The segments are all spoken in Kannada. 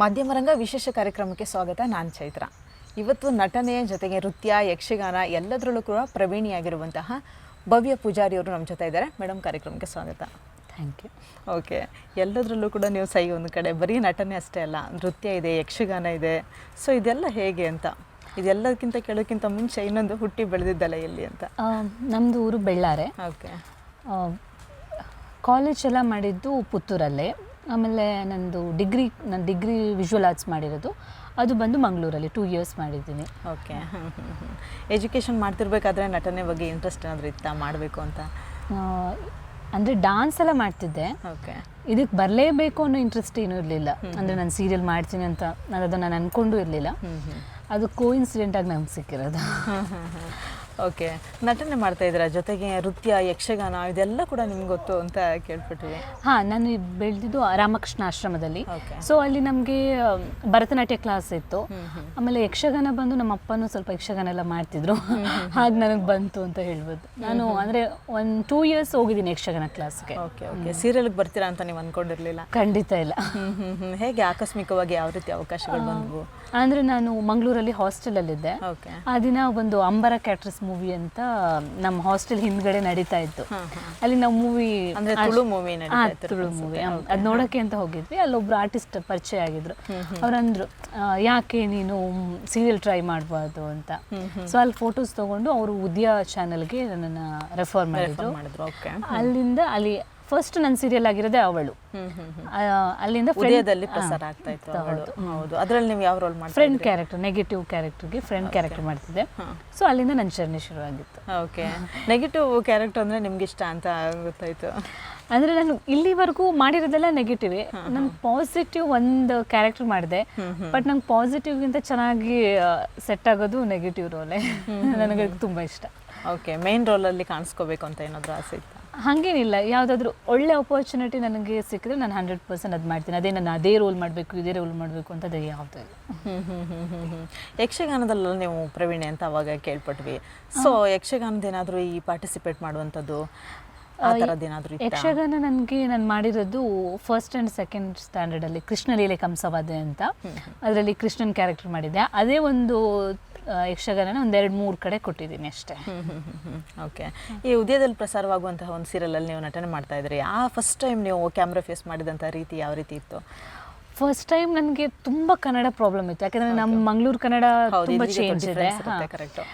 ಮಾಧ್ಯಮರಂಗ ವಿಶೇಷ ಕಾರ್ಯಕ್ರಮಕ್ಕೆ ಸ್ವಾಗತ. ನಾನು ಚೈತ್ರ. ಇವತ್ತು ನಟನೆಯ ಜೊತೆಗೆ ನೃತ್ಯ ಯಕ್ಷಗಾನ ಎಲ್ಲದರಲ್ಲೂ ಕೂಡ ಪ್ರವೀಣಿಯಾಗಿರುವಂತಹ ಭವ್ಯ ಪೂಜಾರಿಯವರು ನಮ್ಮ ಜೊತೆ ಇದ್ದಾರೆ. ಮೇಡಮ್ ಕಾರ್ಯಕ್ರಮಕ್ಕೆ ಸ್ವಾಗತ. Thank you okay. ಎಲ್ಲದರಲ್ಲೂ ಕೂಡ ನೀವು ಸೈ ಒಂದು ಕಡೆ. ಬರೀ ನಟನೆ ಅಷ್ಟೇ ಅಲ್ಲ ನೃತ್ಯ ಇದೆ ಯಕ್ಷಗಾನ ಇದೆ. ಸೊ ಇದೆಲ್ಲ ಹೇಗೆ ಅಂತ? ಇದೆಲ್ಲದಕ್ಕಿಂತ ಕೇಳೋಕ್ಕಿಂತ ಮುಂಚೆ ಇನ್ನೊಂದು ಹುಟ್ಟಿ ಬೆಳೆದಿದ್ದಲ್ಲ ಎಲ್ಲಿ ಅಂತ? ನಮ್ಮದು ಊರು ಬೆಳ್ಳಾರೆ. ಓಕೆ. ಕಾಲೇಜ್ ಎಲ್ಲ ಮಾಡಿದ್ದು ಪುತ್ತೂರಲ್ಲೇ. ಆಮೇಲೆ ನಂದು ಡಿಗ್ರಿ ನನ್ನ ಡಿಗ್ರಿ ವಿಜುವಲ್ ಆರ್ಟ್ಸ್ ಮಾಡಿರೋದು. ಅದು ಬಂದು ಮಂಗಳೂರಲ್ಲಿ ಟೂ ಇಯರ್ಸ್ ಮಾಡಿದ್ದೀನಿ. ಓಕೆ. ಎಜುಕೇಷನ್ ಮಾಡ್ತಿರ್ಬೇಕಾದ್ರೆ ನಟನೆ ಬಗ್ಗೆ ಇಂಟ್ರೆಸ್ಟ್ ಏನಾದರೂ ಇತ್ತಾ? ಮಾಡಬೇಕು ಅಂತ? ಅಂದರೆ ಡಾನ್ಸ್ ಎಲ್ಲ ಮಾಡ್ತಿದ್ದೆ. ಓಕೆ. ಇದಕ್ಕೆ ಬರಲೇಬೇಕು ಅನ್ನೋ ಇಂಟ್ರೆಸ್ಟ್ ಏನೂ ಇರಲಿಲ್ಲ. ಅಂದರೆ ನಾನು ಸೀರಿಯಲ್ ಮಾಡ್ತೀನಿ ಅಂತ ನಾನು ಅದನ್ನು ನಾನು ಅಂದ್ಕೊಂಡು ಇರಲಿಲ್ಲ ಅದು ಕೋ ಇನ್ಸಿಡೆಂಟಾಗಿ ನಮ್ಗೆ ಸಿಕ್ಕಿರೋದು. ಓಕೆ. ನಟನೆ ಮಾಡ್ತಾ ಇದ್ರ ಜೊತೆಗೆ ನೃತ್ಯ ಯಕ್ಷಗಾನ ಇದೆಲ್ಲ ಕೂಡ ನಿಮ್ಗೆ ಗೊತ್ತು ಅಂತ ಕೇಳ್ಬಿಟ್ರಿ ಹಾ ನಾನು ಬೆಳೆದಿದ್ದು ರಾಮಕೃಷ್ಣ ಆಶ್ರಮದಲ್ಲಿ. ಸೊ ಅಲ್ಲಿ ನಮಗೆ ಭರತನಾಟ್ಯ ಕ್ಲಾಸ್ ಇತ್ತು. ಆಮೇಲೆ ಯಕ್ಷಗಾನ ಬಂದು ನಮ್ಮ ಅಪ್ಪನೂ ಸ್ವಲ್ಪ ಯಕ್ಷಗಾನ ಎಲ್ಲ ಮಾಡ್ತಿದ್ರು. ಹಾಗೆ ನನಗೆ ಬಂತು ಅಂತ ಹೇಳ್ಬೋದು. ನಾನು ಅಂದ್ರೆ ಒಂದು ಟೂ ಇಯರ್ಸ್ ಹೋಗಿದ್ದೀನಿ ಯಕ್ಷಗಾನ ಕ್ಲಾಸ್ಗೆ ಓಕೆ ಓಕೆ. ಸೀರಿಯಲ್ಗೆ ಬರ್ತೀರಾ ಅಂತ ನೀವು ಅನ್ಕೊಂಡಿರ್ಲಿಲ್ಲ? ಖಂಡಿತ ಇಲ್ಲ. ಹೇಗೆ ಆಕಸ್ಮಿಕವಾಗಿ ಯಾವ ರೀತಿ ಅವಕಾಶಗಳು ಬಂದವು? ಅಂದ್ರೆ ನಾನು ಮಂಗಳೂರಲ್ಲಿ ಹಾಸ್ಟೆಲಲ್ಲಿದ್ದೆ ಓಕೆ. ಆ ದಿನ ಒಂದು ಅಂಬರ ಕ್ಯಾಟ್ರಸ್ ಮೂವಿ ಅಂತ ನಮ್ಮ ಹಾಸ್ಟೆಲ್ ಹಿಂದ್ಗಡೆ ನಡೀತಾ ಇತ್ತು. ಅಲ್ಲಿ ನಾವು movie Tulu movie Tulu movie ಅದು ನೋಡೋಕ್ಕೆ ಅಂತ ಹೋಗಿದ್ವಿ. ಅಲ್ಲೊಬ್ರು ಆರ್ಟಿಸ್ಟ್ ಪರಿಚಯ ಆಗಿದ್ರು. ಅವ್ರಂದ್ರು ಯಾಕೆ ನೀನು ಸೀರಿಯಲ್ ಟ್ರೈ ಮಾಡಬಾರ್ದು ಅಂತ? ಸೊ ಅಲ್ಲಿ ಫೋಟೋಸ್ ತಗೊಂಡು ಅವರು ಉದ್ಯ ಚಾನಲ್ಗೆ ನನ್ನ ರೆಫರ್ ಮಾಡಿದ್ರು. ಅಲ್ಲಿಂದ ಅಲ್ಲಿ ಫಸ್ಟ್ ನನ್ನ ಸೀರಿಯಲ್ ಆಗಿರೋದೇ ಅವಳು. ಅಲ್ಲಿಂದ ಉದಯದಲ್ಲಿ ಪ್ರಸಾರ ಆಗ್ತಾ ಇತ್ತು ಅವಳು. ಹೌದು. ಅದ್ರಲ್ಲಿ ನೀವು ಯಾವ ರೋಲ್ ಮಾಡಿ ಫ್ರೆಂಡ್ ಕ್ಯಾರೆಕ್ಟರ್ ನೆಗೆಟಿವ್ ಕ್ಯಾರೆಕ್ಟರ್ಗೆ ಫ್ರೆಂಡ್ ಕ್ಯಾರೆಕ್ಟರ್ ಮಾಡ್ತಿದ್ದೆ. ಸೊ ಅಲ್ಲಿಂದ ನನ್ನ ಜರ್ನಿ ಶುರುವಾಗಿತ್ತು. ಓಕೆ ನೆಗೆಟಿವ್ ಕ್ಯಾರೆಕ್ಟರ್ ಅಂದ್ರೆ ನಿಮ್ಗೆ ಇಷ್ಟ ಅಂತ ಗೊತ್ತಾಯ್ತು. ಅಂದರೆ ನಾನು ಇಲ್ಲಿವರೆಗೂ ಮಾಡಿರೋದೆಲ್ಲ ನೆಗೆಟಿವ್ ನಾನು ಪಾಸಿಟಿವ್ ಒಂದು ಕ್ಯಾರೆಕ್ಟರ್ ಮಾಡಿದೆ. ಬಟ್ ನಂಗೆ ಪಾಸಿಟಿವ್ಗಿಂತ ಚೆನ್ನಾಗಿ ಸೆಟ್ ಆಗೋದು ನೆಗೆಟಿವ್ ರೋಲೇ ನನಗೆ ತುಂಬಾ ತುಂಬ ಇಷ್ಟ. ಓಕೆ ಮೇನ್ ರೋಲಲ್ಲಿ ಕಾಣಿಸ್ಕೋಬೇಕು ಅಂತ ಏನಾದರೂ ಆಸೆ ಇತ್ತಾ? ಹಾಗೇನಿಲ್ಲ. ಯಾವುದಾದ್ರೂ ಒಳ್ಳೆ ಅಪರ್ಚುನಿಟಿ ನನಗೆ ಸಿಕ್ಕಿದ್ರೆ ನಾನು ಹಂಡ್ರೆಡ್ ಪರ್ಸೆಂಟ್ ಅದು ಮಾಡ್ತೀನಿ. ಅದೇ ನಾನು ಅದೇ ರೋಲ್ ಮಾಡಬೇಕು ಇದೇ ರೋಲ್ ಮಾಡಬೇಕು ಅಂತ ಅದೇ ಯಾವುದೂ ಇಲ್ಲ. ಯಕ್ಷಗಾನದಲ್ಲ ನೀವು ಪ್ರವೀಣೆ ಅಂತ ಅವಾಗ ಕೇಳ್ಪಟ್ವಿ. ಸೊ ಯಕ್ಷಗಾನದ ಏನಾದರೂ ಈ ಪಾರ್ಟಿಸಿಪೇಟ್ ಮಾಡುವಂಥದ್ದು ಯಕ್ಷಗಾನ ನನಗೆ ನಾನು ಮಾಡಿರೋದು ಫಸ್ಟ್ ಆ್ಯಂಡ್ ಸೆಕೆಂಡ್ ಸ್ಟ್ಯಾಂಡರ್ಡಲ್ಲಿ ಕೃಷ್ಣಲೀಲೆ ಕಂಸವಾದೆ ಅಂತ. ಅದರಲ್ಲಿ ಕೃಷ್ಣನ್ ಕ್ಯಾರೆಕ್ಟರ್ ಮಾಡಿದ್ದೆ. ಅದೇ ಒಂದು ಆ, ಯಕ್ಷಗಾನನ ಒಂದೆರಡು ಮೂರು ಕಡೆ ಕೊಟ್ಟಿದ್ದೀನಿ ಅಷ್ಟೇ. ಓಕೆ ಈ ಉದಯದಲ್ಲಿ ಪ್ರಸಾರವಾಗುವಂತಹ ಒಂದು ಸೀರಿಯಲಲ್ಲಿ ನೀವು ನಟನೆ ಮಾಡ್ತಾ ಇದ್ರಿ ಆ ಫಸ್ಟ್ ಟೈಮ್ ನೀವು ಕ್ಯಾಮ್ರಾ ಫೇಸ್ ಮಾಡಿದಂಥ ರೀತಿ ಯಾವ ರೀತಿ ಇತ್ತು? ಫಸ್ಟ್ ಟೈಮ್ ನನಗೆ ತುಂಬ ಕನ್ನಡ ಪ್ರಾಬ್ಲಮ್ ಇತ್ತು. ಯಾಕಂದರೆ ನಮ್ಮ ಮಂಗಳೂರು ಕನ್ನಡ ತುಂಬ ಚೇಂಜ್ ಇದೆ. ಕರೆಕ್ಟು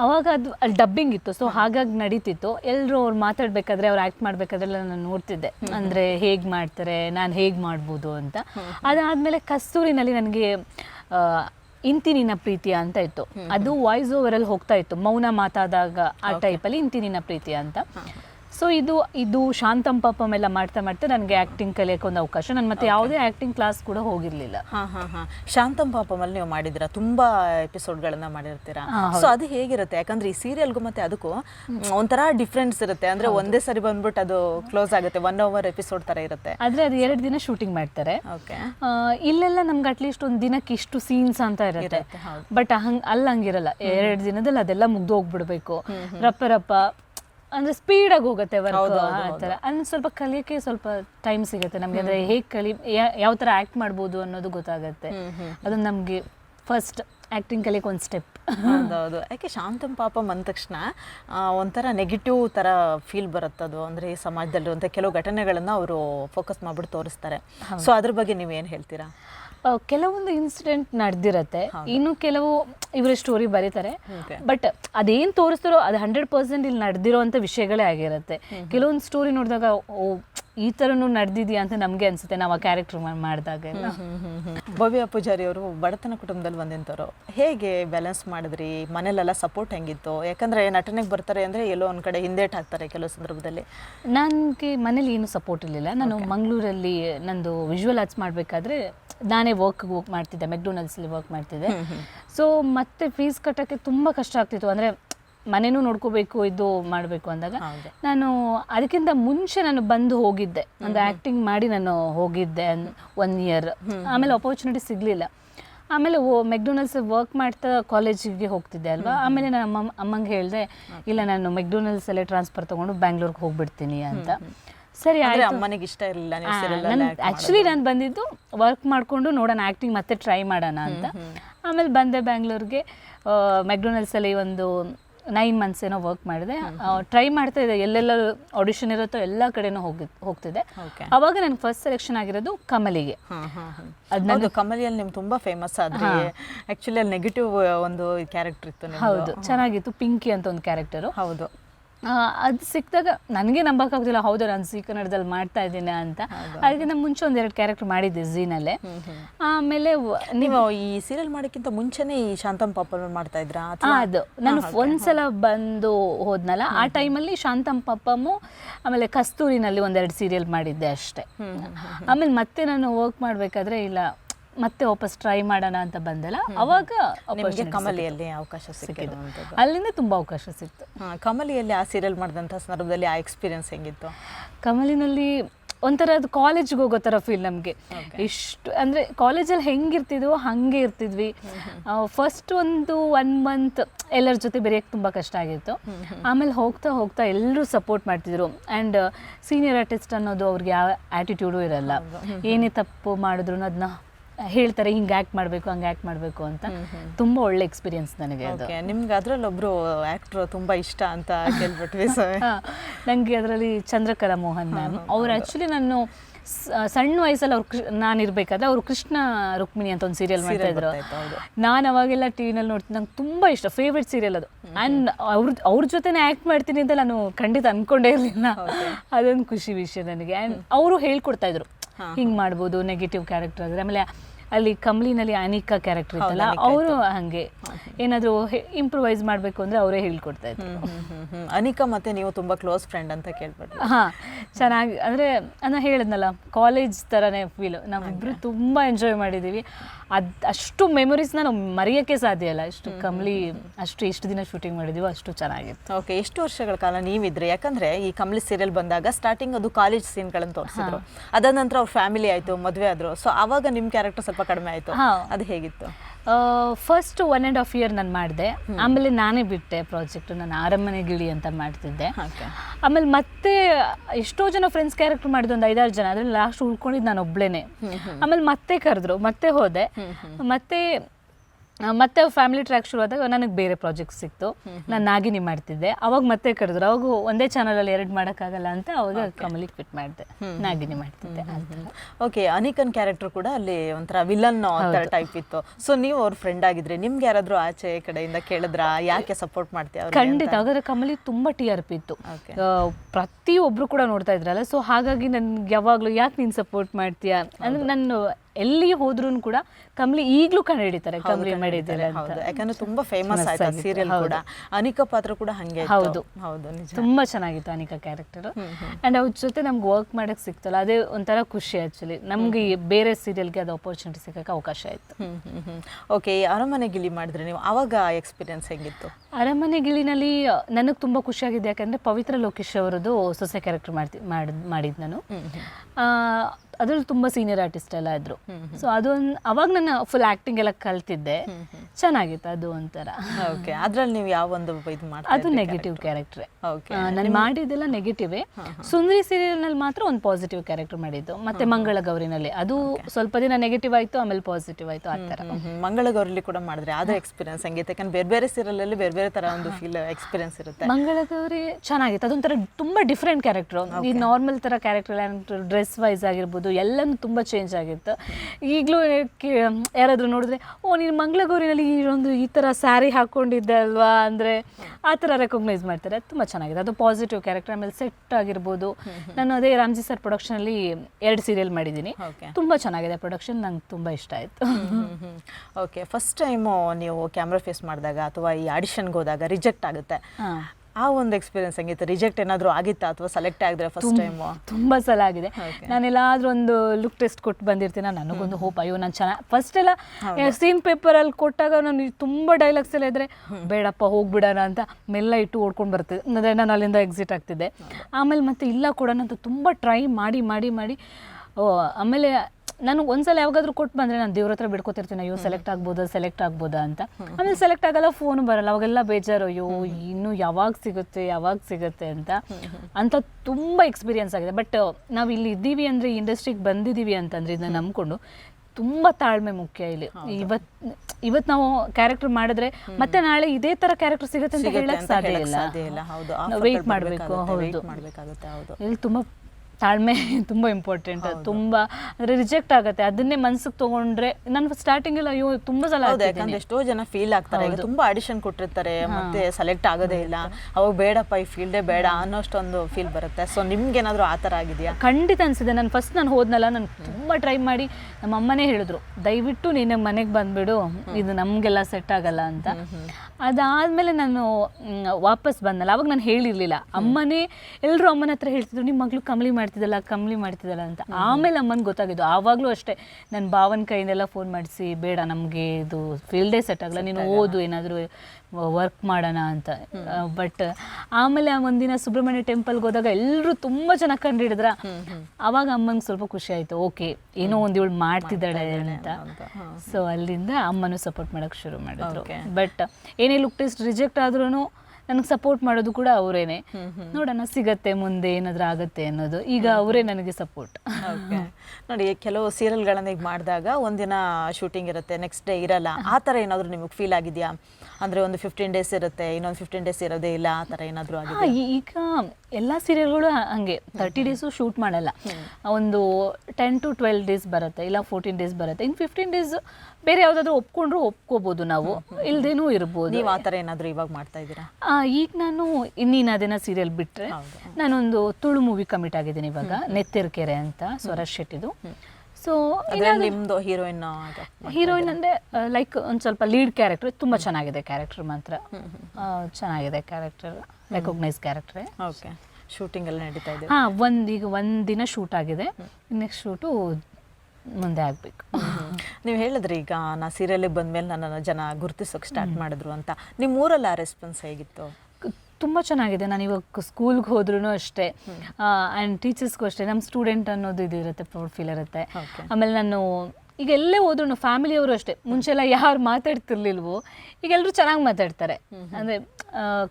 ಅವಾಗ ಅದು ಅಲ್ಲಿ ಡಬ್ಬಿಂಗ್ ಇತ್ತು. ಸೊ ಹಾಗಾಗಿ ನಡೀತಿತ್ತು. ಎಲ್ಲರೂ ಅವ್ರು ಮಾತಾಡ್ಬೇಕಾದ್ರೆ ಅವ್ರು ಆ್ಯಕ್ಟ್ ಮಾಡಬೇಕಾದ್ರೆಲ್ಲ ನಾನು ನೋಡ್ತಿದ್ದೆ. ಅಂದರೆ ಹೇಗೆ ಮಾಡ್ತಾರೆ ನಾನು ಹೇಗೆ ಮಾಡ್ಬೋದು ಅಂತ. ಅದಾದಮೇಲೆ ಕಸ್ತೂರಿನಲ್ಲಿ ನನಗೆ ಇಂತಿ ನಿನ್ನ ಪ್ರೀತಿಯ ಅಂತ ಇತ್ತು. ಅದು ವಾಯ್ಸ್ ಓವರ್ ಅಲ್ಲಿ ಹೋಗ್ತಾ ಇತ್ತು. ಮೌನ ಮಾತಾದಾಗ ಆ ಟೈಪಲ್ಲಿ ಇಂತಿ ನಿನ್ನ ಪ್ರೀತಿಯ ಅಂತ. ಸೊ ಇದು ಇದು ಶಾಂತಂ ಪಾಪಂ ಎಲ್ಲ ಮಾಡ್ತಾ ಮಾಡ್ತಾ ನನಗೆ ಆಕ್ಟಿಂಗ್ ಕಲಿಯೋಕೆ ಒಂದು ಅವಕಾಶ. ನಾನು ಮತ್ತೆ ಯಾವುದೇ ಆಕ್ಟಿಂಗ್ ಕ್ಲಾಸ್ ಕೂಡ ಹೋಗಿರಲಿಲ್ಲ. ಹಾ ಹಾ ಹಾ. ಶಾಂತಂ ಪಾಪಮಲ್ಲಿ ನೀವು ಮಾಡಿದ್ರ ತುಂಬಾ ಎಪಿಸೋಡ್ಗಳನ್ನ ಮಾಡಿರ್ತೀರಾ? ಸೊ ಅದು ಹೇಗಿರುತ್ತೆ? ಯಾಕಂದ್ರೆ ಈ ಸೀರಿಯಲ್ಗೂ ಮತ್ತೆ ಅದಕ್ಕೂ ಒಂಥರ ಡಿಫ್ರೆನ್ಸ್ ಇರುತ್ತೆ. ಅಂದ್ರೆ ಒಂದೇ ಸರಿ ಬಂದ್ಬಿಟ್ಟು ಅದು ಕ್ಲೋಸ್ ಆಗುತ್ತೆ. ಒನ್ ಅವರ್ ಎಪಿಸೋಡ್ ತರ ಇರುತ್ತೆ. ಆದ್ರೆ ಅದು ಎರಡು ದಿನ ಶೂಟಿಂಗ್ ಮಾಡ್ತಾರೆ. ಓಕೆ ಇಲ್ಲೆಲ್ಲ ನಮ್ಗೆ ಅಟ್ಲೀಸ್ಟ್ ಒಂದು ದಿನಕ್ಕೆ ಇಷ್ಟು ಸೀನ್ಸ್ ಅಂತ ಇರುತ್ತೆ. ಇರುತ್ತೆ, ಬಟ್ ಹಂಗ್ ಅಲ್ಲಿ ಹಂಗಿರಲ್ಲ ಎರಡು ದಿನದಲ್ಲಿ ಅದೆಲ್ಲ ಮುಗ್ದು ಹೋಗ್ಬಿಡ್ಬೇಕು ರಪ್ಪ ರಪ್ಪ. ಅಂದ್ರೆ ಸ್ಪೀಡಾಗಿ ಹೋಗುತ್ತೆ ವರ್ಕ್ ಆ ಥರ ಅಲ್ಲಿ ಸ್ವಲ್ಪ ಕಲಿಯೋಕ್ಕೆ ಸ್ವಲ್ಪ ಟೈಮ್ ಸಿಗುತ್ತೆ ನಮಗೆ. ಅಂದ್ರೆ ಹೇಗ್ ಕಲಿ ಯಾವ ತರ ಆಕ್ಟ್ ಮಾಡ್ಬೋದು ಅನ್ನೋದು ಗೊತ್ತಾಗುತ್ತೆ. ಅದು ನಮಗೆ ಫಸ್ಟ್ ಆಕ್ಟಿಂಗ್ ಕಲಿಯಕ್ಕೆ ಒಂದು ಸ್ಟೆಪ್ ಹೌದೌದು ಯಾಕೆ ಶಾಂತಮ್ ಪಾಪಂ ಅಂದ ತಕ್ಷಣ ಒಂಥರ ನೆಗೆಟಿವ್ ಥರ ಫೀಲ್ ಬರುತ್ತದು ಅಂದರೆ ಈ ಸಮಾಜದಲ್ಲಿರುವಂಥ ಕೆಲವು ಘಟನೆಗಳನ್ನು ಅವರು ಫೋಕಸ್ ಮಾಡ್ಬಿಟ್ಟು ತೋರಿಸ್ತಾರೆ. ಸೊ ಅದ್ರ ಬಗ್ಗೆ ನೀವೇನು ಹೇಳ್ತೀರಾ? ಕೆಲವೊಂದು ಇನ್ಸಿಡೆಂಟ್ ನಡೆದಿರತ್ತೆ. ಇನ್ನು ಕೆಲವು ಇವರ ಸ್ಟೋರಿ ಬರೀತಾರೆ. ಬಟ್ ಅದೇನ್ ತೋರಿಸ್ತಾರೋ ಅದು ಹಂಡ್ರೆಡ್ ಪರ್ಸೆಂಟ್ ಇಲ್ಲಿ ನಡೆದಿರೋಂಥ ವಿಷಯಗಳೇ ಆಗಿರುತ್ತೆ. ಕೆಲವೊಂದು ಸ್ಟೋರಿ ನೋಡಿದಾಗ ಓ ಈ ಥರನೂ ನಡೆದಿದೆಯಾ ಅಂತ ನಮಗೆ ಅನ್ಸುತ್ತೆ ನಾವು ಆ ಕ್ಯಾರೆಕ್ಟರ್ ಮಾಡಿದಾಗ ಭವ್ಯ ಪೂಜಾರಿ ಅವರು ಬಡತನ ಕುಟುಂಬದಲ್ಲಿ ಬಂದಿಂತವರು ಹೇಗೆ ಬ್ಯಾಲೆನ್ಸ್ ಮಾಡಿದ್ರಿ? ಮನೇಲೆಲ್ಲ ಸಪೋರ್ಟ್ ಹೆಂಗಿತ್ತು? ಯಾಕಂದ್ರೆ ನಟನೆಗೆ ಬರ್ತಾರೆ ಅಂದ್ರೆ ಎಲ್ಲೋ ಒಂದ್ ಕಡೆ ಹಿಂದೇಟ್ ಹಾಕ್ತಾರೆ ಕೆಲವು ಸಂದರ್ಭದಲ್ಲಿ. ನನಗೆ ಮನೇಲಿ ಏನು ಸಪೋರ್ಟ್ ಇರಲಿಲ್ಲ. ನಾನು ಮಂಗಳೂರಲ್ಲಿ ನಂದು ವಿಜುವಲ್ ಆರ್ಟ್ಸ್ ಮಾಡಬೇಕಾದ್ರೆ ನಾನೇ ವರ್ಕ್ ವರ್ಕ್ ಮಾಡ್ತಿದ್ದೆ ಮೆಕ್ಡೊನಲ್ಡ್ಸಲ್ಲಿ ವರ್ಕ್ ಮಾಡ್ತಿದ್ದೆ. ಸೊ ಮತ್ತೆ ಫೀಸ್ ಕಟ್ಟೋಕ್ಕೆ ತುಂಬ ಕಷ್ಟ ಆಗ್ತಿತ್ತು. ಅಂದರೆ ಮನೆನೂ ನೋಡ್ಕೋಬೇಕು ಇದು ಮಾಡಬೇಕು ಅಂದಾಗ ನಾನು ಅದಕ್ಕಿಂತ ಮುಂಚೆ ನಾನು ಬಂದು ಹೋಗಿದ್ದೆ. ಒಂದು ಆ್ಯಕ್ಟಿಂಗ್ ಮಾಡಿ ನಾನು ಹೋಗಿದ್ದೆ ಒನ್ ಇಯರ್ ಆಮೇಲೆ ಅಪರ್ಚುನಿಟಿ ಸಿಗಲಿಲ್ಲ. ಆಮೇಲೆ ಓ ಮೆಕ್ಡೊನಲ್ಡ್ಸ್ ವರ್ಕ್ ಮಾಡ್ತಾ ಕಾಲೇಜಿಗೆ ಹೋಗ್ತಿದ್ದೆ ಅಲ್ವಾ? ಆಮೇಲೆ ನಾನು ಅಮ್ಮ ಅಮ್ಮಂಗೆ ಹೇಳಿದೆ ಇಲ್ಲ ನಾನು ಮೆಕ್ಡೊನಲ್ಡ್ಸಲ್ಲೇ ಟ್ರಾನ್ಸ್ಫರ್ ತೊಗೊಂಡು ಬ್ಯಾಂಗ್ಳೂರ್ಗೆ ಹೋಗ್ಬಿಡ್ತೀನಿ ಅಂತ. ಸರಿ ಅಮ್ಮನಿಗೆ ಇಷ್ಟ ಇರಲಿಲ್ಲ ನಾನು ಆ್ಯಕ್ಚುಲಿ ನಾನು ಬಂದಿದ್ದು ವರ್ಕ್ ಮಾಡಿಕೊಂಡು ನೋಡೋಣ ಆ್ಯಕ್ಟಿಂಗ್ ಮತ್ತೆ ಟ್ರೈ ಮಾಡೋಣ ಅಂತ. ಆಮೇಲೆ ಬಂದೆ ಬ್ಯಾಂಗ್ಳೂರ್ಗೆ. ಮೆಕ್ಡೊನಲ್ಸಲ್ಲಿ ಒಂದು ನೈನ್ ಮಂತ್ಸ್ ಏನೋ ವರ್ಕ್ ಮಾಡಿದೆ. ಟ್ರೈ ಮಾಡ್ತಾ ಇದ್ದೆ ಎಲ್ಲೆಲ್ಲ ಆಡಿಷನ್ ಇರುತ್ತೋ ಎಲ್ಲ ಕಡೆನೂ ಹೋಗಿ ಹೋಗ್ತಿದ್ದೆ. ಅವಾಗ ನನ್ಗೆ ಫಸ್ಟ್ ಸೆಲೆಕ್ಷನ್ ಆಗಿರೋದು ಕಮಲಿಗೆ. ಅದು ಕಮಲಿಯಲ್ಲಿ ನಿಮ್ಗೆ ತುಂಬಾ ಫೇಮಸ್ ಆದ್ರೆ ಆ್ಯಕ್ಚುಲಿ ಅಲ್ಲಿ ನೆಗೆಟಿವ್ ಒಂದು ಕ್ಯಾರೆಕ್ಟರ್ ಇತ್ತು. ಹೌದು ಚೆನ್ನಾಗಿತ್ತು ಪಿಂಕಿ ಅಂತ ಒಂದು ಕ್ಯಾರೆಕ್ಟರು ಹೌದು. ಅದು ಸಿಕ್ಕಿದಾಗ ನನಗೆ ನಂಬಕ್ಕಾಗ್ತಿಲ್ಲ ಹೌದು ನಾನು ಸಿ ಕನ್ನಡದಲ್ಲಿ ಮಾಡ್ತಾ ಇದ್ದೀನಿ ಅಂತ. ಅದಕ್ಕಿಂತ ಮುಂಚೆ ಒಂದೆರಡು ಕ್ಯಾರೆಕ್ಟರ್ ಮಾಡಿದ್ದೆ ಝೀನಲ್ಲೇ. ಆಮೇಲೆ ನೀವು ಈ ಸೀರಿಯಲ್ ಮಾಡೋಕ್ಕಿಂತ ಮುಂಚೆನೆ ಈ ಶಾಂತಮ್ ಪಾಪ ಮಾಡ್ತಾ ಇದ್ರಾ? ಅದು. ನಾನು ಒಂದ್ಸಲ ಬಂದು ಹೋದ್ನಲ್ಲ ಆ ಟೈಮಲ್ಲಿ ಶಾಂತಮ್ ಪಾಪಮ್ಮು ಆಮೇಲೆ ಕಸ್ತೂರಿನಲ್ಲಿ ಒಂದೆರಡು ಸೀರಿಯಲ್ ಮಾಡಿದ್ದೆ ಅಷ್ಟೇ. ಆಮೇಲೆ ಮತ್ತೆ ನಾನು ವರ್ಕ್ ಮಾಡಬೇಕಾದ್ರೆ ಇಲ್ಲ ಮತ್ತೆ ವಾಪಸ್ ಟ್ರೈ ಮಾಡೋಣ ಅಂತ ಬಂದಲ್ಲ ಅವಾಗ ನಿಮಗೆ ಕಮಲಿಯಲ್ಲಿ ಅವಕಾಶ ಸಿಕ್ಕಿದ್ದು. ಅಲ್ಲಿಂದ ತುಂಬ ಅವಕಾಶ ಸಿಕ್ತು. ಕಮಲಿಯಲ್ಲಿ ಆ ಸೀರಿಯಲ್ ಮಾಡಿದಂಥ ಸಂದರ್ಭದಲ್ಲಿ ಆ ಎಕ್ಸ್ಪೀರಿಯನ್ಸ್ ಹೆಂಗಿತ್ತು? ಕಮಲಿನಲ್ಲಿ ಒಂಥರ ಅದು ಕಾಲೇಜ್ಗೆ ಹೋಗೋ ಥರ ಫೀಲ್ ನಮಗೆ. ಇಷ್ಟು ಅಂದರೆ ಕಾಲೇಜಲ್ಲಿ ಹೆಂಗಿರ್ತಿದ್ವೋ ಹಾಗೆ ಇರ್ತಿದ್ವಿ ಫಸ್ಟ್ ಒಂದು ಒನ್ ಮಂತ್ ಎಲ್ಲರ ಜೊತೆ ಬೆರೆಯೋಕ್ಕೆ ತುಂಬ ಕಷ್ಟ ಆಗಿತ್ತು. ಆಮೇಲೆ ಹೋಗ್ತಾ ಹೋಗ್ತಾ ಎಲ್ಲರೂ ಸಪೋರ್ಟ್ ಮಾಡ್ತಿದ್ರು. ಆ್ಯಂಡ್ ಸೀನಿಯರ್ ಆರ್ಟಿಸ್ಟ್ ಅನ್ನೋದು ಅವ್ರಿಗೆ ಯಾವ ಆ್ಯಟಿಟ್ಯೂಡು ಇರಲ್ಲ. ಏನೇ ತಪ್ಪು ಮಾಡಿದ್ರು ಅದನ್ನ ಹೇಳ್ತಾರೆ ಹಿಂಗೆ ಆ್ಯಕ್ಟ್ ಮಾಡಬೇಕು ಹಂಗೆ ಆ್ಯಕ್ಟ್ ಮಾಡಬೇಕು ಅಂತ. ತುಂಬ ಒಳ್ಳೆ ಎಕ್ಸ್ಪೀರಿಯನ್ಸ್ ನನಗೆ ಅದು. ನಿಮ್ಗೆ ಅದ್ರಲ್ಲಿ ಒಬ್ರು ಆಕ್ಟರ್ ತುಂಬಾ ಇಷ್ಟ ಅಂತ ಕೇಳ್ಬಿಟ್ವಿ ಸರ್ ನನಗೆ ಅದರಲ್ಲಿ ಚಂದ್ರಕಲಾ ಮೋಹನ್ ಮ್ಯಾಮ್. ಅವ್ರು ಆ್ಯಕ್ಚುಲಿ ನಾನು ಸಣ್ಣ ವಯಸ್ಸಲ್ಲಿ ಅವ್ರು ನಾನು ಇರಬೇಕಾದ್ರೆ ಅವರು ಕೃಷ್ಣ ರುಕ್ಮಿಣಿ ಅಂತ ಒಂದು ಸೀರಿಯಲ್ ಮಾಡ್ತಾ ಇದ್ರು. ನಾನು ಅವಾಗೆಲ್ಲ ಟಿ ವಿನಲ್ಲಿ ನೋಡ್ತೀನಿ ನಂಗೆ ತುಂಬ ಇಷ್ಟ ಫೇವ್ರೆಟ್ ಸೀರಿಯಲ್ ಅದು. ಆ್ಯಂಡ್ ಅವ್ರ ಅವ್ರ ಜೊತೆನೇ ಆ್ಯಕ್ಟ್ ಮಾಡ್ತೀನಿ ಅಂತ ನಾನು ಖಂಡಿತ ಅಂದ್ಕೊಂಡೇ ಇರಲಿಲ್ಲ. ಅದೊಂದು ಖುಷಿ ವಿಷಯ ನನಗೆ. ಆ್ಯಂಡ್ ಅವರು ಹೇಳ್ಕೊಡ್ತಾ ಇದ್ರು. ಹಿಂಗೆ ಮಾಡ್ಬೋದು ನೆಗೆಟಿವ್ ಕ್ಯಾರೆಕ್ಟರ್ ಆದರೆ. ಆಮೇಲೆ ಅಲ್ಲಿ ಕಂಬ್ಲಿನಲ್ಲಿ ಅನಿಕಾ ಕ್ಯಾರೆಕ್ಟರ್ ಇತ್ತಲ್ಲ ಅವರು ಹಂಗೆ. ಏನಾದರೂ ಇಂಪ್ರೂವೈಸ್ ಮಾಡಬೇಕು ಅಂದರೆ ಅವರೇ ಹೇಳ್ಕೊಡ್ತಾ ಇದ್ರು. ಅನಿಕಾ ಮತ್ತೆ ನೀವು ತುಂಬಾ ಕ್ಲೋಸ್ ಫ್ರೆಂಡ್ ಅಂತ ಕೇಳ್ಬಿಟ್ಟು ಹಾ ಚೆನ್ನಾಗಿ ಅಂದರೆ ನಾನು ಹೇಳಿದ್ನಲ್ಲ ಕಾಲೇಜ್ ಥರನೇ ಫೀಲ್ ನಾವಿಬ್ಬರು ತುಂಬ ಎಂಜಾಯ್ ಮಾಡಿದ್ದೀವಿ ಅದು ಅಷ್ಟು ಮೆಮೊರೀಸ್ ನಾನು ಮರೆಯೋಕ್ಕೆ ಸಾಧ್ಯ ಇಲ್ಲ. ಇಷ್ಟು ಕಮ್ಲಿ ಅಷ್ಟು ಎಷ್ಟು ದಿನ ಶೂಟಿಂಗ್ ಮಾಡಿದೀವೋ ಅಷ್ಟು ಚೆನ್ನಾಗಿತ್ತು. ಓಕೆ ಎಷ್ಟು ವರ್ಷಗಳ ಕಾಲ ನೀವಿದ್ರೆ? ಯಾಕಂದ್ರೆ ಈ ಕಮಲಿ ಸೀರಿಯಲ್ ಬಂದಾಗ ಸ್ಟಾರ್ಟಿಂಗ್ ಅದು ಕಾಲೇಜ್ ಸೀನ್ಗಳನ್ನು ತೋರಿಸಿದ್ರು. ಅದಾದ ನಂತರ ಅವ್ರ ಫ್ಯಾಮಿಲಿ ಆಯ್ತು ಮದುವೆ ಆದ್ರು. ಸೊ ಅವಾಗ ನಿಮ್ ಕ್ಯಾರೆಕ್ಟರ್ ಸ್ವಲ್ಪ ಕಡಿಮೆ ಆಯ್ತು. ಅದು ಹೇಗಿತ್ತು? First one and half year ನಾನು ಮಾಡಿದೆ. ಆಮೇಲೆ ನಾನೇ ಬಿಟ್ಟೆ ಪ್ರಾಜೆಕ್ಟ್ ನಾನು ಅರಮನೆ ಗಿಳಿ ಅಂತ ಮಾಡ್ತಿದ್ದೆ. ಆಮೇಲೆ ಮತ್ತೆ ಎಷ್ಟೋ ಜನ ಫ್ರೆಂಡ್ಸ್ ಕ್ಯಾರೆಕ್ಟರ್ ಮಾಡಿದ್ದು ಒಂದು ಐದಾರು ಜನ. ಅದ್ರಲ್ಲಿ ಲಾಸ್ಟ್ ಉಳ್ಕೊಂಡಿದ್ದು ನಾನು ಒಬ್ಳೇನೆ. ಆಮೇಲೆ ಮತ್ತೆ ಕರೆದ್ರು. ಮತ್ತೆ ಹೋದೆ. ಮತ್ತೆ ಮತ್ತೆ ಫ್ಯಾಮಿಲಿ ಟ್ರ್ಯಾಕ್ ಶುರು ಆದಾಗ ನನಗೆ ಬೇರೆ ಪ್ರಾಜೆಕ್ಟ್ ಸಿಕ್ತು. ನಾನು ನಾಗಿನಿ ಮಾಡ್ತಿದ್ದೆ. ಅವಾಗ ಮತ್ತೆ ಕರೆದ್ರು ಅವಾಗ ಒಂದೇ ಚಾನಲಲ್ಲಿ ಎರಡು ಮಾಡೋಕ್ಕಾಗಲ್ಲ ಅಂತ ಅವಾಗ ಕಮಲಿ ಕ್ವಿಟ್ ಮಾಡಿದೆ. ನಾಗಿನಿ ಮಾಡ್ತಿದ್ದೆ ಓಕೆ ಅನಿಕನ್ ಕ್ಯಾರೆಕ್ಟರ್ ಕೂಡ ಅಲ್ಲಿ ಒಂಥರ ವಿಲನ್ ಟೈಪ್ ಇತ್ತು. ಸೊ ನೀವು ಅವ್ರ ಫ್ರೆಂಡ್ ಆಗಿದ್ರೆ ನಿಮ್ಗೆ ಯಾರಾದ್ರೂ ಆಚೆ ಕಡೆಯಿಂದ ಕೇಳಿದ್ರ? ಯಾಕೆ ಸಪೋರ್ಟ್ ಮಾಡ್ತೀಯ ಖಂಡಿತ. ಹಾಗಾದ್ರೆ ಕಮಲಿ ತುಂಬ ಟಿ ಆರ್ ಪಿ ಇತ್ತು ಪ್ರತಿಯೊಬ್ಬರು ಕೂಡ ನೋಡ್ತಾ ಇದ್ರಲ್ಲ ಸೊ ಹಾಗಾಗಿ ನನ್ಗೆ ಯಾವಾಗಲೂ ಯಾಕೆ ನೀನು ಸಪೋರ್ಟ್ ಮಾಡ್ತೀಯಾ? ಅಂದ್ರೆ ನಾನು ಎಲ್ಲಿ ಹೋದ್ರೂ ಕೂಡ ಕಮಲಿ ಈಗಲೂ ಕಂಡು ಹಿಡಿತಾರೆ ಕಮಲಿ ಮಾಡಿದ್ದಾರೆ ಯಾಕಂದ್ರೆ ತುಂಬಾ ಫೇಮಸ್ ಆಯ್ತು ಸೀರಿಯಲ್ ಕೂಡ. ಅನಿಕಾ ಪಾತ್ರ ಕೂಡ ಹಂಗೆ. ಹೌದು. ಹೌದು ನಿಜ. ತುಂಬ ಚೆನ್ನಾಗಿತ್ತು ಅನಿಕಾ ಕ್ಯಾರೆಕ್ಟರ್ ಅಂಡ್ ಅವ್ರ ಜೊತೆ ನಮ್ಗೆ ವರ್ಕ್ ಮಾಡಕ್ ಸಿಕ್ತಲ್ಲ ಅದೇ ಒಂಥರ ಖುಷಿ ಆಕ್ಚುಲಿ ನಮ್ಗೆ ಬೇರೆ ಸೀರಿಯಲ್ಗೆ ಅದು ಅಪರ್ಚುನಿಟಿ ಸಿಗಕ್ಕೆ ಅವಕಾಶ ಆಯಿತು ಓಕೆ ಅರಮನೆ ಗಿಲಿ ಮಾಡಿದ್ರೆ ನೀವು ಅವಾಗ ಎಕ್ಸ್ಪೀರಿಯನ್ಸ್ ಹೆಂಗಿತ್ತು? ಅರಮನೆ ಗಿಳಿನಲ್ಲಿ ನನಗೆ ಖುಷಿ ಆಗಿದೆ ಯಾಕಂದ್ರೆ ಪವಿತ್ರ ಲೋಕೇಶ್ ಅವರದ್ದು ಸೊಸೆ ಕ್ಯಾರೆಕ್ಟರ್ ಮಾಡ್ತಿ ಮಾಡಿದ್ ನಾನು. ಅದರಲ್ಲಿ ತುಂಬಾ ಸೀನಿಯರ್ ಆರ್ಟಿಸ್ಟ್ ಎಲ್ಲ ಇದ್ರು. ಸೊ ಅದೊಂದು ಅವಾಗ ನಾನು ಫುಲ್ ಆಕ್ಟಿಂಗ್ ಎಲ್ಲ ಕಲ್ತಿದ್ದೆ. ಚೆನ್ನಾಗಿತ್ತು ಅದು ಒಂಥರ. ಓಕೆ ಅದ್ರಲ್ಲಿ ನೀವು ಯಾವ ಒಂದು ಇದು ಮಾಡಿ ಅದು ನೆಗೆಟಿವ್ ಕ್ಯಾರೆಕ್ಟ್ರೆ ಓಕೆ ನಾನು ಮಾಡಿದ್ದೆಲ್ಲ ನೆಗೆಟಿವೇ ಸುಂದರಿ ಸೀರಿಯಲ್ನಲ್ಲಿ ಮಾತ್ರ ಒಂದು ಪಾಸಿಟಿವ್ ಕ್ಯಾರೆಕ್ಟರ್ ಮಾಡಿದ್ದು. ಮತ್ತೆ ಮಂಗಳ ಗೌರಿನಲ್ಲಿ ಅದು ಸ್ವಲ್ಪ ದಿನ ನೆಗೆಟಿವ್ ಆಯಿತು ಆಮೇಲೆ ಪಾಸಿಟಿವ್ ಆಯಿತು ಆ ಮಂಗಳ ಗೌರಿಲಿ ಕೂಡ ಮಾಡಿದ್ರೆ ಅದ್ರ ಎಕ್ಸ್ಪೀರಿಯನ್ಸ್ ಹೆಂಗಿತ್ತು ಯಾಕಂದ್ರೆ ಬೇರೆ ಬೇರೆ ಸೀರಿಯಲ್ ಅಲ್ಲಿ ಬೇರೆ ಬೇರೆ ತರ ಒಂದು ಫೀಲ್ ಎಕ್ಸ್ಪೀರಿಯನ್ಸ್ ಇರುತ್ತೆ. ಮಂಗಳಗೌರಿ ಚೆನ್ನಾಗಿತ್ತು. ಅದೊಂಥರ ತುಂಬಾ ಡಿಫ್ರೆಂಟ್ ಕ್ಯಾರೆಕ್ಟರ್ ಈ ನಾರ್ಮಲ್ ಥರ ಕ್ಯಾರೆಕ್ಟರ್ ಡ್ರೆಸ್ ವೈಸ್ ಆಗಿರ್ಬೋದು ಎಲ್ಲನೂ ತುಂಬ ಚೇಂಜ್ ಆಗಿತ್ತು. ಈಗಲೂ ಯಾರಾದರೂ ನೋಡಿದ್ರೆ ಓ ನೀನು ಮಂಗಳಗೌರಿನಲ್ಲಿ ಇರೋದು ಒಂದು ಈ ಥರ ಸ್ಯಾರಿ ಹಾಕ್ಕೊಂಡಿದ್ದೆ ಅಲ್ವಾ? ಅಂದರೆ ಆ ಥರ ರೆಕಗ್ನೈಸ್ ಮಾಡ್ತಾರೆ. ತುಂಬ ಚೆನ್ನಾಗಿದೆ. ಅದು ಪಾಸಿಟಿವ್ ಕ್ಯಾರೆಕ್ಟರ್ ಆಮೇಲೆ ಸೆಟ್ ಆಗಿರ್ಬೋದು. ನಾನು ಅದೇ ರಾಮ್ಜಿ ಸರ್ ಪ್ರೊಡಕ್ಷನಲ್ಲಿ ಎರಡು ಸೀರಿಯಲ್ ಮಾಡಿದ್ದೀನಿ. ತುಂಬ ಚೆನ್ನಾಗಿದೆ ಪ್ರೊಡಕ್ಷನ್ ನಂಗೆ ತುಂಬ ಇಷ್ಟ ಆಯಿತು. ಓಕೆ ಫಸ್ಟ್ ಟೈಮು ನೀವು ಕ್ಯಾಮ್ರಾ ಫೇಸ್ ಮಾಡಿದಾಗ ಅಥವಾ ಈ ಆಡಿಷನ್ಗೆ ಹೋದಾಗ ರಿಜೆಕ್ಟ್ ಆಗುತ್ತೆ. ಆ ಒಂದು ಎಕ್ಸ್ಪೀರಿಯನ್ಸ್ ಹೆಂಗಿತ್ತು? ರಿಜೆಕ್ಟ್ ಏನಾದರೂ ಆಗಿತ್ತಾ ಅಥವಾ ಸೆಲೆಕ್ಟ್ ಆಗಿದ್ರೆ ಫಸ್ಟ್ ಟೈಮು ತುಂಬ ಸಲ ಆಗಿದೆ. ನಾನೆಲ್ಲಾದ್ರೂ ಒಂದು ಲುಕ್ ಟೆಸ್ಟ್ ಕೊಟ್ಟು ಬಂದಿರ್ತೀನಿ. ನನಗೊಂದು ಹೋಪ್ ಅಯ್ಯೋ ನಾನು ಚೆನ್ನಾಗಿ ಫಸ್ಟ್ ಎಲ್ಲ ಸೀನ್ ಪೇಪರಲ್ಲಿ ಕೊಟ್ಟಾಗ ನಾನು ತುಂಬ ಡೈಲಾಗ್ಸ್ ಎಲ್ಲ ಇದ್ದರೆ ಬೇಡಪ್ಪ ಹೋಗ್ಬಿಡೋಣ ಅಂತ ಮೆಲ್ಲ ಇಟ್ಟು ಓಡ್ಕೊಂಡು ಬರ್ತಿದ್ದೆ ಅಂದರೆ ನಾನು ಅಲ್ಲಿಂದ ಎಕ್ಸಿಟ್ ಆಗ್ತಿದ್ದೆ. ಆಮೇಲೆ ಮತ್ತೆ ಇಲ್ಲ ಕೊಡೋಣ ಅಂತ ತುಂಬ ಟ್ರೈ ಮಾಡಿ ಮಾಡಿ ಮಾಡಿ ಓ, ಆಮೇಲೆ ನಾನು ಒಂದ್ಸಲ ಯಾವಾಗಾದ್ರೂ ಕೊಟ್ಟು ಬಂದ್ರೆ ನಾನು ದೇವ್ರ ಹತ್ರ ಬಿಡ್ಕೊತಿರ್ತೀನಿ ಅಯ್ಯೋ ಸೆಲೆಕ್ಟ್ ಆಗ್ಬೋದಾ ಸೆಲೆಕ್ಟ್ ಆಗ್ಬೋದಾ ಅಂತ. ಆಮೇಲೆ ಸೆಲೆಕ್ಟ್ ಆಗಲ್ಲ ಫೋನ್ ಬರಲ್ಲ ಅವಾಗೆಲ್ಲ ಬೇಜಾರು ಅಯ್ಯೋ ಇನ್ನು ಯಾವಾಗ ಸಿಗುತ್ತೆ ಯಾವಾಗ ಸಿಗುತ್ತೆ ಅಂತ. ಅಂತ ತುಂಬಾ ಎಕ್ಸ್ಪೀರಿಯನ್ಸ್ ಆಗಿದೆ. ಬಟ್ ನಾವು ಇಲ್ಲಿ ಇದ್ದೀವಿ ಅಂದ್ರೆ ಇಂಡಸ್ಟ್ರಿಗೆ ಬಂದಿದ್ದೀವಿ ಅಂತಂದ್ರೆ ಇದನ್ನ ನಂಬ್ಕೊಂಡು ತುಂಬಾ ತಾಳ್ಮೆ ಮುಖ್ಯ ಇಲ್ಲಿ. ಇವತ್ ಇವತ್ ನಾವು ಕ್ಯಾರೆಕ್ಟರ್ ಮಾಡಿದ್ರೆ ಮತ್ತೆ ನಾಳೆ ಇದೇ ತರ ಕ್ಯಾರೆಕ್ಟರ್ ಸಿಗುತ್ತೆ ಅಂತ ಹೇಳಕ್ ಸಾಧ್ಯ ಇಲ್ಲ. ಸಾಧ್ಯ ಇಲ್ಲ. ಹೌದು. ವೇಟ್ ಮಾಡಬೇಕು ಹೌದು. ಇಲ್ಲಿ ತುಂಬ ತಾಳ್ಮೆ ತುಂಬ ಇಂಪಾರ್ಟೆಂಟ್ ತುಂಬಾ ಅಂದ್ರೆ ರಿಜೆಕ್ಟ್ ಆಗುತ್ತೆ. ಅದನ್ನೇ ಮನ್ಸಿಗೆ ತಗೊಂಡ್ರೆ ನಾನು ಸ್ಟಾರ್ಟಿಂಗ್ ಎಲ್ಲ ಅಯ್ಯೋ ತುಂಬಾ ಸಲ ಹೌದು ಯಾಕಂದ್ರೆ ಎಷ್ಟೋ ಜನ ಫೀಲ್ ಆಗ್ತಾರೆ. ಈಗ ತುಂಬಾ ಆಡಿಷನ್ ಕೊಟ್ಟಿರ್ತಾರೆ. ಮತ್ತೆ ಸೆಲೆಕ್ಟ್ ಆಗೋದೇ ಇಲ್ಲ. ಅವಾಗ ಬೇಡಪ್ಪ ಈ ಫೀಲ್ಡೇ ಬೇಡ ಅನ್ನೋಷ್ಟೊಂದು ಫೀಲ್ ಬರುತ್ತೆ. ಸೊ ನಿಮ್ಗೆ ಏನಾದ್ರು ಆತರ ಆಗಿದೆಯಾ? ಖಂಡಿತ ಅನ್ಸಿದೆ ನಾನು ಫಸ್ಟ್ ನಾನು ಹೋದ್ನಲ್ಲ ನಾನು ತುಂಬಾ ಟ್ರೈ ಮಾಡಿ ನಮ್ಮ ಅಮ್ಮನೇ ಹೇಳಿದ್ರು ದಯವಿಟ್ಟು ನೀನು ಮನೆಗೆ ಬಂದ್ಬಿಡು. ಇದು ನಮಗೆಲ್ಲ ಸೆಟ್ ಆಗಲ್ಲ ಅಂತ. ಅದಾದ್ಮೇಲೆ ನಾನು ವಾಪಸ್ ಬಂದಲ್ಲ ಅವಾಗ ನಾನು ಹೇಳಿರ್ಲಿಲ್ಲ. ಅಮ್ಮನೇ ಎಲ್ಲರೂ ಅಮ್ಮನ ಹತ್ರ ಹೇಳ್ತಿದ್ರು ನಿಮ್ಮ ಮಗಳು ಕಮಲಿ ಮಾಡ್ತಿದ್ದಲ್ಲ ಕಮ್ಲಿ ಮಾಡ್ತಿದ್ದಲ್ಲ ಅಂತ. ಆಮೇಲೆ ಅಮ್ಮನಿಗೆ ಗೊತ್ತಾಗಿದ್ದು. ಆವಾಗಲೂ ಅಷ್ಟೇ ನನ್ನ ಭಾವನ ಕೈಯಿಂದೆಲ್ಲ ಫೋನ್ ಮಾಡಿಸಿ ಬೇಡ ನಮಗೆ ಇದು ಫೀಲ್ಡೇ ಸೆಟ್ ಆಗಲ್ಲ ನೀನು ಓದು ಏನಾದರೂ ವರ್ಕ್ ಮಾಡೋಣ ಅಂತ. ಬಟ್ ಆಮೇಲೆ ಆ ಒಂದಿನ ಸುಬ್ರಹ್ಮಣ್ಯ ಟೆಂಪಲ್ಗೆ ಹೋದಾಗ ಎಲ್ಲರೂ ತುಂಬ ಕಂಡು ಹಿಡಿದ್ರ ಅವಾಗ ಅಮ್ಮಂಗೆ ಸ್ವಲ್ಪ ಖುಷಿ ಆಯ್ತು. ಓಕೆ ಏನೋ ಒಂದು ಇವಳು ಮಾಡ್ತಿದ್ದಾಳೆ ಅಂತ. ಸೊ ಅಲ್ಲಿಂದ ಅಮ್ಮನೂ ಸಪೋರ್ಟ್ ಮಾಡಕ್ ಶುರು ಮಾಡಿದ್ರು. ಬಟ್ ಏನೇ ಲುಕ್ ಟೆಸ್ಟ್ ರಿಜೆಕ್ಟ್ ಆದ್ರೂ ನನಗೆ ಸಪೋರ್ಟ್ ಮಾಡೋದು ಕೂಡ ಅವರೇನೆ. ನೋಡೋಣ ಸಿಗತ್ತೆ ಮುಂದೆ ಏನಾದ್ರೂ ಆಗತ್ತೆ ಅನ್ನೋದು. ಈಗ ಅವರೇ ನನಗೆ ಸಪೋರ್ಟ್ ನೋಡಿ ಕೆಲವು ಸೀರಿಯಲ್ಗಳನ್ನ ಈಗ ಮಾಡಿದಾಗ ಒಂದಿನ ಶೂಟಿಂಗ್ ಇರುತ್ತೆ ನೆಕ್ಸ್ಟ್ ಡೇ ಇರಲ್ಲ. ಆ ಥರ ಏನಾದರೂ ನಿಮಗೆ ಫೀಲ್ ಆಗಿದೆಯಾ? ಅಂದರೆ ಒಂದು ಫಿಫ್ಟೀನ್ ಡೇಸ್ ಇರುತ್ತೆ ಇನ್ನೊಂದು ಫಿಫ್ಟೀನ್ ಡೇಸ್ ಇರೋದೇ ಇಲ್ಲ ಆ ಥರ ಏನಾದರೂ ಆಗಿದೆ? ಈಗ ಎಲ್ಲ ಸೀರಿಯಲ್ಗಳು ಹಂಗೆ ತರ್ಟಿ ಡೇಸು ಶೂಟ್ ಮಾಡಲ್ಲ. ಒಂದು ಟೆನ್ ಟು ಟ್ವೆಲ್ ಡೇಸ್ ಬರುತ್ತೆ ಇಲ್ಲ ಫೋರ್ಟೀನ್ ಡೇಸ್ ಬರುತ್ತೆ. ಇನ್ನು ಫಿಫ್ಟೀನ್ ಡೇಸ್ ಬೇರೆ ಯಾವುದಾದ್ರೂ ಒಪ್ಕೊಂಡ್ರು ಒಪ್ಕೋಬಹುದು ನಾವು ಇಲ್ದೇನೂ ಇರ್ಬೋದು. ನೀವು ಆ ಥರ ಏನಾದರೂ ಇವಾಗ ಮಾಡ್ತಾ ಇದ್ದೀರಾ? ಈಗ ನಾನು ಇನ್ನೀನ ಅದನ್ನ ಸೀರಿಯಲ್ ಬಿಟ್ಟರೆ. ನಾನೊಂದು ತುಳು ಮೂವಿ ಕಮಿಟ್ ಆಗಿದ್ದೀನಿ ಇವಾಗ ನೆತ್ತಿರ್ಕೆರೆ ಅಂತ ಸ್ವರಾಜ್ ಶೆಟ್ಟಿದು. ಸೊ ನಿಮ್ದು ಹೀರೋಯಿನ್ ಹೀರೋಯಿನ್ ಅಂದ್ರೆ ಲೈಕ್ ಒಂದು ಸ್ವಲ್ಪ ಲೀಡ್ ಕ್ಯಾರೆಕ್ಟರ್ ತುಂಬಾ ಚೆನ್ನಾಗಿದೆ ಕ್ಯಾರೆಕ್ಟರ್ ಮಾತ್ರ. ಚೆನ್ನಾಗಿದೆ character recognise character okay shooting ಎಲ್ಲ ನಡೀತಾ ಇದೆ. ಹಾ ಒಂದ್ ಈಗ ಒಂದ್ ದಿನ ಶೂಟ್ ಆಗಿದೆ. ನೆಕ್ಸ್ಟ್ ಶೂಟು ಮುಂದೆ ಆಗ್ಬೇಕು. ನೀವು ಹೇಳಿದ್ರಿ ಈಗ ನಾ ಸೀರಿಯಲ್ಗೆ ಬಂದ್ಮೇಲೆ ನನ್ನನ್ನು ಜನ ಗುರುತಿಸೋಕೆ ಸ್ಟಾರ್ಟ್ ಮಾಡಿದ್ರು ಅಂತ. ನಿಮ್ಮ ಊರಲ್ಲಿ ಆ ರೆಸ್ಪಾನ್ಸ್ ಹೇಗಿತ್ತು? ತುಂಬಾ ಚೆನ್ನಾಗಿದೆ. ನಾನು ಇವಾಗ ಸ್ಕೂಲ್ಗೆ ಹೋದ್ರೂ ಅಷ್ಟೇ. ಆ್ಯಂಡ್ ಟೀಚರ್ಸ್ಗೂ ಅಷ್ಟೇ. ನಮ್ಮ ಸ್ಟೂಡೆಂಟ್ ಅನ್ನೋದು ಇದು ಇರುತ್ತೆ ಪ್ರೌಡ್ ಫೀಲ್ ಇರುತ್ತೆ ಆಮೇಲೆ ನಾನು ಈಗ ಎಲ್ಲೇ ಹೋದ್ರು ಫ್ಯಾಮಿಲಿಯವರು ಅಷ್ಟೇ. ಮುಂಚೆಲ್ಲ ಯಾರು ಮಾತಾಡ್ತಿರ್ಲಿಲ್ವೋ ಈಗ ಎಲ್ಲರೂ ಚೆನ್ನಾಗಿ ಮಾತಾಡ್ತಾರೆ. ಅಂದರೆ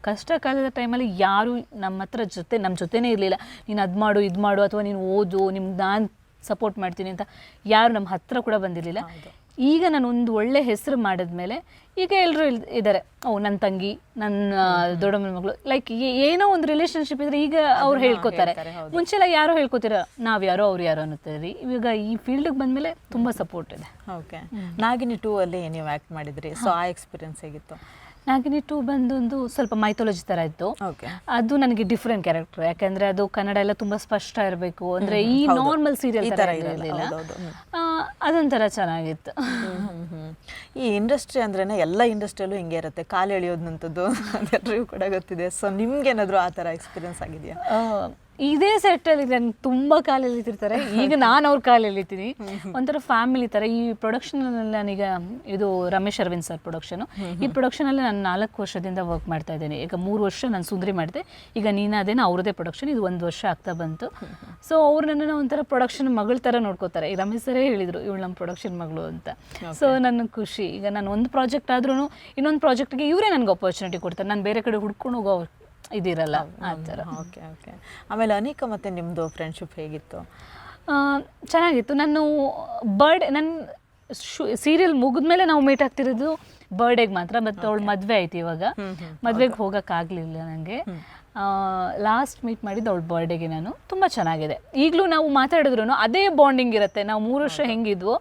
ಕಷ್ಟ ಕಾಲದ ಟೈಮಲ್ಲಿ ಯಾರು ನಮ್ಮ ಹತ್ರ ಜೊತೆ ನಮ್ಮ ಜೊತೆನೇ ಇರಲಿಲ್ಲ. ನೀನು ಅದು ಮಾಡು ಇದು ಮಾಡು ಅಥವಾ ನೀನು ಓದು ನಿಮ್ಗೆ ನಾನು ಸಪೋರ್ಟ್ ಮಾಡ್ತೀನಿ ಅಂತ ಯಾರು ನಮ್ಮ ಹತ್ರ ಕೂಡ ಬಂದಿರಲಿಲ್ಲ. ಈಗ ನಾನು ಒಂದು ಒಳ್ಳೆ ಹೆಸರು ಮಾಡಿದ್ಮೇಲೆ ಈಗ ಎಲ್ಲರೂ ಇದ್ದಾರೆ ಓ ನನ್ನ ತಂಗಿ ನನ್ನ ದೊಡ್ಡಮ್ಮನ ಮಗಳು. ಲೈಕ್ ಏನೋ ಒಂದು ರಿಲೇಶನ್ಶಿಪ್ ಇದ್ರೆ ಈಗ ಅವ್ರು ಹೇಳ್ಕೊತಾರೆ. ಮುಂಚೆ ಎಲ್ಲ ಮುಂಚೆಲ್ಲ ಯಾರೋ ಹೇಳ್ಕೊತೀರ ನಾವು ಯಾರೋ ಅವ್ರು ಯಾರೋ ಅನ್ನುತ್ತೀರಿ ಇವಾಗ ಈ ಫೀಲ್ಡ್ಗೆ ಬಂದ್ಮೇಲೆ ತುಂಬಾ ಸಪೋರ್ಟ್ ಇದೆ. ಓಕೆ ನಾಗಿನಿ ಟೂ ಅಲ್ಲಿ ನೀವು ಆ್ಯಕ್ಟ್ ಮಾಡಿದ್ರಿ. ಸೊ ಆ ಎಕ್ಸ್ಪೀರಿಯನ್ಸ್ ಹೇಗಿತ್ತು? ನಾಗಿನಿ ಟು ಬಂದೊಂದು ಸ್ವಲ್ಪ ಮೈಥಾಲಜಿ ತರ ಇತ್ತು. ಓಕೆ ಅದು ನನಗೆ ಡಿಫ್ರೆಂಟ್ ಕ್ಯಾರೆಕ್ಟರ್ ಯಾಕಂದ್ರೆ ಅದು ಕನ್ನಡ ಎಲ್ಲ ತುಂಬಾ ಸ್ಪಷ್ಟ ಇರಬೇಕು. ಅಂದ್ರೆ ಈ. ನಾರ್ಮಲ್ ಸೀರಿಯಲ್ ತರ ಇರಲಿಲ್ಲ. ಅದೊಂಥರ ಚೆನ್ನಾಗಿತ್ತು. ಈ ಇಂಡಸ್ಟ್ರಿ ಅಂದ್ರೇನೆ ಎಲ್ಲ ಇಂಡಸ್ಟ್ರಿಯಲ್ಲೂ ಹಿಂಗೆ ಇರುತ್ತೆ. ಕಾಲು ಎಳೆಯೋದಂಥದ್ದು ಅದೆಲ್ಲರಿಗೂ ಕೂಡ ಗೊತ್ತಿದೆ. ಸೊ ನಿಮ್ಗೇನಾದರೂ ಆ ಥರ ಎಕ್ಸ್ಪೀರಿಯನ್ಸ್ ಆಗಿದೆಯಾ? ಇದೇ ಸೆಟ್ಟಲ್ಲಿ ನನ್ಗೆ ತುಂಬ ಕಾಲಲ್ಲಿ ಎಳಿತಿರ್ತಾರೆ ಈಗ ನಾನು ಅವ್ರ ಕಾಲಲ್ಲಿ ಎಳಿತೀನಿ ಒಂಥರ ಫ್ಯಾಮಿಲಿ ಥರ ಈ ಪ್ರೊಡಕ್ಷನ್ ನಾನೀಗ ಇದು ರಮೇಶ್ ಅರವಿಂದ್ ಸರ್ ಪ್ರೊಡಕ್ಷನು ಈ ಪ್ರೊಡಕ್ಷನಲ್ಲಿ ನಾನು ನಾಲ್ಕು ವರ್ಷದಿಂದ ವರ್ಕ್ ಮಾಡ್ತಾ ಇದ್ದೀನಿ. ಈಗ ಮೂರು ವರ್ಷ ನಾನು ಸುಂದರಿ ಮಾಡಿದೆ. ಈಗ ನೀನ್ ಅದೇನ ಅವ್ರದೇ ಪ್ರೊಡಕ್ಷನ್ ಇದು ಒಂದು ವರ್ಷ ಆಗ್ತಾ ಬಂತು. ಸೊ ಅವ್ರು ನನ್ನನ್ನು ಒಂಥರ ಪ್ರೊಡಕ್ಷನ್ ಮಗಳ ಥರ ನೋಡ್ಕೋತಾರೆ. ಈ ರಮೇಶ್ ಸರೇ ಹೇಳಿದರು ಇವಳು ನಮ್ಮ ಪ್ರೊಡಕ್ಷನ್ ಮಗಳು ಅಂತ. ಸೊ ನನ್ನ ಖುಷಿ. ಈಗ ನಾನು ಒಂದು ಪ್ರಾಜೆಕ್ಟ್ ಆದ್ರೂ ಇನ್ನೊಂದು ಪ್ರಾಜೆಕ್ಟ್ಗೆ ಇವರೇ ನನಗೆ ಅಪರ್ಚುನಿಟಿ ಕೊಡ್ತಾರೆ. ನಾನು ಬೇರೆ ಕಡೆ ಹುಡ್ಕೊಂಡು ಹೋಗೋ ಇದಿರಲ್ಲ ಆ ಥರ. Okay okay. ಆಮೇಲೆ ಅನೇಕ ಮತ್ತೆ ನಿಮ್ಮದು ಫ್ರೆಂಡ್ಶಿಪ್ ಹೇಗಿತ್ತು? ಚೆನ್ನಾಗಿತ್ತು. ನಾನು ಬರ್ಡ್ ನನ್ನ ಸೀರಿಯಲ್ ಮುಗಿದ್ಮೇಲೆ ನಾವು ಮೀಟ್ ಆಗ್ತಿರೋದು ಬರ್ಡೇಗೆ ಮಾತ್ರ ಮತ್ತೆ ಅವಳು ಮದ್ವೆ ಆಯ್ತು ಇವಾಗ. ಮದ್ವೆಗೆ ಹೋಗೋಕ್ಕಾಗಲಿಲ್ಲ ನನಗೆ ಲಾಸ್ಟ್ ಮೀಟ್ ಮಾಡಿದ್ದು ಅವಳ ಬರ್ಡೇಗೆ ನಾನು. ತುಂಬ ಚೆನ್ನಾಗಿದೆ. ಈಗಲೂ ನಾವು ಮಾತಾಡಿದ್ರು ಅದೇ ಬಾಂಡಿಂಗ್ ಇರುತ್ತೆ. ನಾವು ಮೂರು ವರ್ಷ ಹೆಂಗಿದ್ವು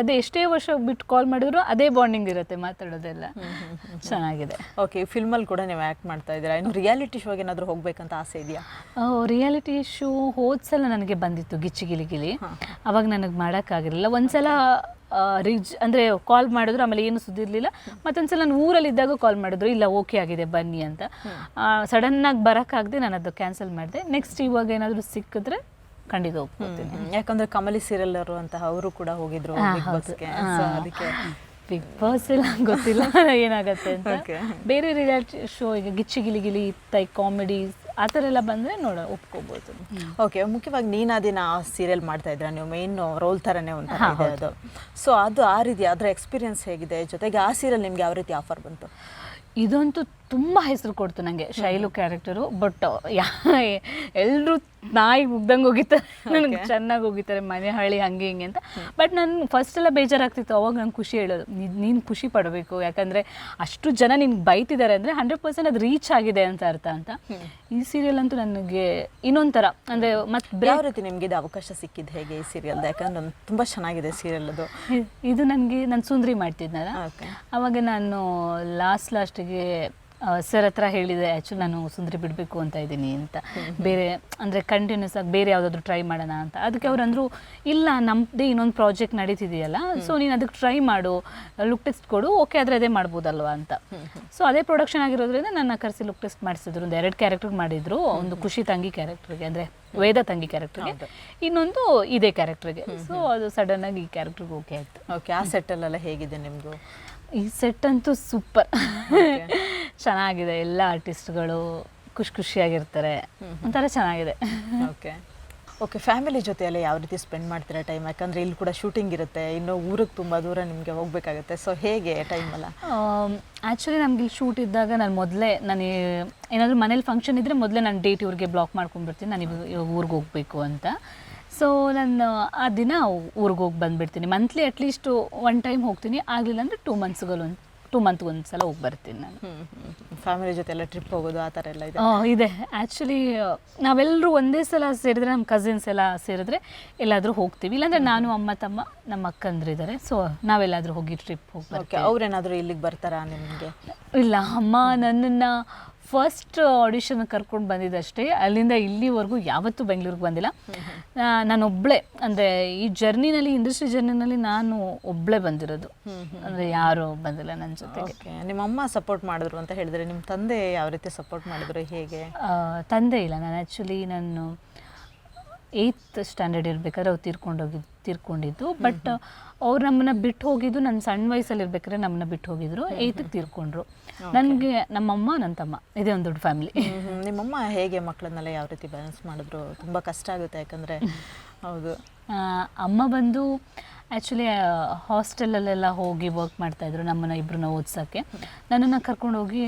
ಅದೇ ಎಷ್ಟೇ ವರ್ಷ ಬಿಟ್ಟು ಕಾಲ್ ಮಾಡಿದ್ರು ಅದೇ ಬಾಂಡಿಂಗ್ ಇರುತ್ತೆ ಮಾತಾಡೋದೆಲ್ಲ. ಚೆನ್ನಾಗಿದೆ. ಓಕೆ ಫಿಲ್ಮಲ್ಲಿ ಕೂಡ ನೀವು ಆ್ಯಕ್ಟ್ ಮಾಡ್ತಾ ಇದ್ದೀರಾ? ಇನ್ನು ರಿಯಾಲಿಟಿ ಶೋಗೆ ಏನಾದರೂ ಹೋಗ್ಬೇಕಂತ ಆಸೆ ಇದೆಯಾ? ರಿಯಾಲಿಟಿ ಶೋ ಹೋದ್ಸಲ ನನಗೆ ಬಂದಿತ್ತು ಗಿಚ್ಚಿ ಗಿಲಿ ಗಿಲಿ. ಅವಾಗ ನನಗೆ ಮಾಡೋಕ್ಕಾಗಿರಲಿಲ್ಲ ಒಂದ್ಸಲ ರಿಜ್ ಅಂದರೆ ಕಾಲ್ ಮಾಡಿದ್ರು ಆಮೇಲೆ ಏನು ಸುದ್ದಿ ಇರಲಿಲ್ಲ ಮತ್ತೊಂದ್ಸಲ ನಾನು ಊರಲ್ಲಿದ್ದಾಗ ಕಾಲ್ ಮಾಡಿದ್ರು ಇಲ್ಲ ಓಕೆ ಆಗಿದೆ ಬನ್ನಿ ಅಂತ. ಸಡನ್ನಾಗಿ ಬರೋಕ್ಕಾಗದೆ ನಾನು ಅದು ಕ್ಯಾನ್ಸಲ್ ಮಾಡಿದೆ. ನೆಕ್ಸ್ಟ್ ಇವಾಗ ಏನಾದರೂ ಸಿಕ್ಕಿದ್ರೆ ಖಂಡಿತ ಹೋಗ್ತೀನಿ ಯಾಕಂದ್ರೆ ಕಮಲಿ ಸೀರಿಯಲ್ ಅಂತ ಅವರು ಕೂಡ ಹೋಗಿದ್ರು. ಅದಕ್ಕೆ ಬಿಗ್ ಬಾಸ್ ಎಲ್ಲ ಗೊತ್ತಿಲ್ಲ ಏನಾಗುತ್ತೆ ಅಂತ. ಬೇರೆ ರಿಯಾಲಿಟಿ ಶೋ ಈಗ ಗಿಚ್ಚಿ ಗಿಲಿ ಗಿಲಿ ತೈ ಕಾಮಿಡೀಸ್ ಆ ಥರ ಎಲ್ಲ ಬಂದರೆ ನೋಡ ಒಪ್ಕೋಬೋದು. ಓಕೆ ಮುಖ್ಯವಾಗಿ ನೀನಾದಿನ ಆ ಸೀರಿಯಲ್ ಮಾಡ್ತಾ ಇದ್ರ ನೀವು ಮೇನ್ ರೋಲ್ ಥರನೇ ಒಂದು ಇದೆ ಅದು. ಸೊ ಅದು ಆ ರೀತಿ ಅದರ ಎಕ್ಸ್ಪೀರಿಯನ್ಸ್ ಹೇಗಿದೆ? ಜೊತೆಗೆ ಆ ಸೀರಿಯಲ್ ನಿಮ್ಗೆ ಯಾವ ರೀತಿ ಆಫರ್ ಬಂತು? ಇದಂತೂ ತುಂಬ ಹೆಸರು ಕೊಡ್ತು ನನಗೆ ಶೈಲು ಕ್ಯಾರೆಕ್ಟರು. ಬಟ್ ಯಾ ಎಲ್ಲರೂ ನಾಯಿ ಮುಗ್ದಂಗೆ ಹೋಗಿತ್ತಾರೆ. ನನಗೆ ಚೆನ್ನಾಗಿ ಹೋಗಿತ್ತಾರೆ ಮನೆ ಹಳ್ಳಿ ಹಂಗೆ ಹಿಂಗೆ ಅಂತ. ಬಟ್ ನಾನು ಫಸ್ಟ್ ಎಲ್ಲ ಬೇಜಾರಾಗ್ತಿತ್ತು. ಅವಾಗ ನಂಗೆ ಖುಷಿ ಹೇಳೋದು ನೀನು ಖುಷಿ ಪಡಬೇಕು. ಯಾಕಂದರೆ ಅಷ್ಟು ಜನ ನಿನ್ಗೆ ಬೈತಿದ್ದಾರೆ ಅಂದರೆ ಹಂಡ್ರೆಡ್ ಪರ್ಸೆಂಟ್ ಅದು ರೀಚ್ ಆಗಿದೆ ಅಂತ ಅರ್ಥ ಅಂತ. ಈ ಸೀರಿಯಲ್ ಅಂತೂ ನನಗೆ ಇನ್ನೊಂಥರ ಅಂದರೆ ಮತ್ತೆ ಯಾವ ರೀತಿ ನಿಮಗೆ ಇದು ಅವಕಾಶ ಸಿಕ್ಕಿದ್ದು ಹೇಗೆ ಈ ಸೀರಿಯಲ್ ಯಾಕಂದ್ರೆ ನನ್ನ ತುಂಬಾ ಚೆನ್ನಾಗಿದೆ ಸೀರಿಯಲ್ ಅದು. ಇದು ನನಗೆ ನಾನು ಸುಂದ್ರಿ ಮಾಡ್ತಿದ್ನಲ್ಲ? ಅವಾಗ ನಾನು ಲಾಸ್ಟ್ ಲಾಸ್ಟಿಗೆ ಸರ್ ಹತ್ರ ಹೇಳಿದೆ ಆ್ಯಕ್ಚುಲಿ ನಾನು ಸುಂದರಿ ಬಿಡಬೇಕು ಅಂತ ಇದ್ದೀನಿ ಅಂತ. ಬೇರೆ ಅಂದರೆ ಕಂಟಿನ್ಯೂಸ್ ಆಗಿ ಬೇರೆ ಯಾವುದಾದ್ರೂ ಟ್ರೈ ಮಾಡೋಣ ಅಂತ. ಅದಕ್ಕೆ ಅವ್ರು ಅಂದರು ಇಲ್ಲ ನಮ್ಮದೇ ಇನ್ನೊಂದು ಪ್ರಾಜೆಕ್ಟ್ ನಡೀತಿದೆಯಲ್ಲ ಸೊ ನೀನು ಅದಕ್ಕೆ ಟ್ರೈ ಮಾಡು. ಲುಕ್ ಟೆಸ್ಟ್ ಕೊಡು ಓಕೆ ಆದರೆ ಅದೇ ಮಾಡ್ಬೋದಲ್ವಾ ಅಂತ. ಸೊ ಅದೇ ಪ್ರೊಡಕ್ಷನ್ ಆಗಿರೋದ್ರಿಂದ ನನ್ನ ಕರೆಸಿ ಲುಕ್ ಟೆಸ್ಟ್ ಮಾಡಿಸಿದ್ರು. ಒಂದು ಎರಡು ಕ್ಯಾರೆಕ್ಟರ್ ಮಾಡಿದ್ರು. ಒಂದು ಖುಷಿ ತಂಗಿ ಕ್ಯಾರೆಕ್ಟರ್ಗೆ ಅಂದರೆ ವೇದ ತಂಗಿ ಕ್ಯಾರೆಕ್ಟರ್ಗೆ ಇನ್ನೊಂದು ಇದೇ ಕ್ಯಾರೆಕ್ಟರ್ಗೆ ಸೊ ಅದು ಸಡನ್ ಆಗಿ ಈ ಕ್ಯಾರೆಕ್ಟರ್ಗೆ ಓಕೆ ಆಯ್ತು. ಓಕೆ ಆ ಸೆಟ್ಟಲ್ಲೆಲ್ಲ ಹೇಗಿದೆ ನಿಮ್ಮದು ಈ ಸೆಟ್ ಅಂತೂ ಸೂಪರ್ ಚೆನ್ನಾಗಿದೆ ಎಲ್ಲ ಆರ್ಟಿಸ್ಟ್ಗಳು ಖುಷಿ ಖುಷಿಯಾಗಿರ್ತಾರೆ. ಒಂಥರ ಚೆನ್ನಾಗಿದೆ. ಓಕೆ ಓಕೆ ಫ್ಯಾಮಿಲಿ ಜೊತೆ ಎಲ್ಲ ಯಾವ ರೀತಿ ಸ್ಪೆಂಡ್ ಮಾಡ್ತೀರಾ ಟೈಮ್ ಯಾಕಂದ್ರೆ ಇಲ್ಲಿ ಕೂಡ ಶೂಟಿಂಗ್ ಇರುತ್ತೆ ಇನ್ನು ಊರಿಗೆ ತುಂಬ ದೂರ ನಿಮಗೆ ಹೋಗಬೇಕಾಗುತ್ತೆ. ಸೊ ಹೇಗೆ ಟೈಮ್ ಎಲ್ಲ ಆ್ಯಕ್ಚುಲಿ ನಮ್ಗೆ ಇಲ್ಲಿ ಶೂಟ್ ಇದ್ದಾಗ ನಾನು ಮೊದಲೇ ನಾನು ಏನಾದರೂ ಮನೇಲಿ ಫಂಕ್ಷನ್ ಇದ್ದರೆ ಮೊದಲೇ ನಾನು ಡೇಟ್ ಇವ್ರಿಗೆ ಬ್ಲಾಕ್ ಮಾಡ್ಕೊಂಡ್ಬಿಡ್ತೀನಿ. ನಾನು ಇವಾಗ ಊರಿಗೆ ಹೋಗಬೇಕು ಅಂತ. ಸೊ ನಾನು ಆ ದಿನ ಊರಿಗೆ ಹೋಗಿ ಬಂದುಬಿಡ್ತೀನಿ. Monthly at least one time ಹೋಗ್ತೀನಿ. ಆಗಲಿಲ್ಲ ಅಂದರೆ ಟೂ ಮಂತ್ಸ್ಗಳು ಟೂ ಮಂತ್ ಒಂದು ಸಲ ಹೋಗಿ ಬರ್ತೀನಿ ನಾನು. ಫ್ಯಾಮಿಲಿ ಜೊತೆ ಎಲ್ಲ ಟ್ರಿಪ್ ಹೋಗೋದು ಆ ಥರ ಎಲ್ಲ ಇದೆ? ಇದೆ. ಆ್ಯಕ್ಚುಲಿ ನಾವೆಲ್ಲರೂ ಒಂದೇ ಸಲ ಸೇರಿದ್ರೆ ನಮ್ಮ ಕಸಿನ್ಸ್ ಎಲ್ಲ ಸೇರಿದ್ರೆ ಎಲ್ಲಾದರೂ ಹೋಗ್ತೀವಿ. ಇಲ್ಲಾಂದ್ರೆ ನಾನು ಅಮ್ಮ ತಮ್ಮ ನಮ್ಮ ಅಕ್ಕಂದ್ರಿದ್ದಾರೆ ಸೊ ನಾವೆಲ್ಲಾದರೂ ಹೋಗಿ ಟ್ರಿಪ್ ಹೋಗಿ ಓಕೆ ಅವ್ರೇನಾದರೂ ಇಲ್ಲಿಗೆ ಬರ್ತಾರಾ ನಿಮಗೆ? ಇಲ್ಲ ಅಮ್ಮ ನನ್ನನ್ನು ಫಸ್ಟ್ ಆಡಿಷನ್ ಕರ್ಕೊಂಡು ಬಂದಿದ್ದಷ್ಟೇ. ಅಲ್ಲಿಂದ ಇಲ್ಲಿವರೆಗೂ ಯಾವತ್ತೂ ಬೆಂಗಳೂರಿಗೆ ಬಂದಿಲ್ಲ. ನಾನು ಒಬ್ಬಳೇ ಅಂದರೆ ಈ ಜರ್ನಿನಲ್ಲಿ ಇಂಡಸ್ಟ್ರಿ ಜರ್ನಿನಲ್ಲಿ ನಾನು ಒಬ್ಬಳೇ ಬಂದಿರೋದು. ಅಂದರೆ ಯಾರು ಬಂದಿಲ್ಲ ನನ್ನ ಜೊತೆಗೆ. ನಿಮ್ಮ ಅಮ್ಮ ಸಪೋರ್ಟ್ ಮಾಡಿದ್ರು ಅಂತ ಹೇಳಿದ್ರೆ ನಿಮ್ಮ ತಂದೆ ಯಾವ ರೀತಿ ಸಪೋರ್ಟ್ ಮಾಡಿದ್ರು ಹೇಗೆ? ತಂದೆ ಇಲ್ಲ ನಾನು ಆ್ಯಕ್ಚುಲಿ ನಾನು ಏಯ್ತ್ ಸ್ಟ್ಯಾಂಡರ್ಡ್ ಇರ್ಬೇಕಾದ್ರೆ ಅವ್ರು ತೀರ್ಕೊಂಡೋಗಿ ತೀರ್ಕೊಂಡಿದ್ದು. ಬಟ್ ಅವ್ರು ನಮ್ಮನ್ನ ಬಿಟ್ಟು ಹೋಗಿದ್ದು ನನ್ನ ಸಣ್ಣ ವಯಸ್ಸಲ್ಲಿ ಇರ್ಬೇಕಾದ್ರೆ ನಮ್ಮನ್ನ ಬಿಟ್ಟು ಹೋಗಿದ್ರು. ಏಯ್ತಿಗೆ ತೀರ್ಕೊಂಡ್ರು. ನನಗೆ ನಮ್ಮಮ್ಮ ನನ್ನ ತಮ್ಮ ಇದೇ ಒಂದು ದೊಡ್ಡ ಫ್ಯಾಮಿಲಿ. ನಿಮ್ಮಮ್ಮ ಹೇಗೆ ಮಕ್ಕಳನ್ನೆಲ್ಲ ಯಾವ ರೀತಿ ಬ್ಯಾಲೆನ್ಸ್ ಮಾಡಿದ್ರು? ತುಂಬ ಕಷ್ಟ ಆಗುತ್ತೆ ಯಾಕಂದ್ರೆ ಹೌದು. ಅಮ್ಮ ಬಂದು ಆ್ಯಕ್ಚುಲಿ ಹಾಸ್ಟೆಲಲ್ಲೆಲ್ಲ ಹೋಗಿ ವರ್ಕ್ ಮಾಡ್ತಾಯಿದ್ರು ನಮ್ಮನ್ನ ಇಬ್ಬರನ್ನ ಓದ್ಸೋಕ್ಕೆ. ನನ್ನನ್ನು ಕರ್ಕೊಂಡೋಗಿ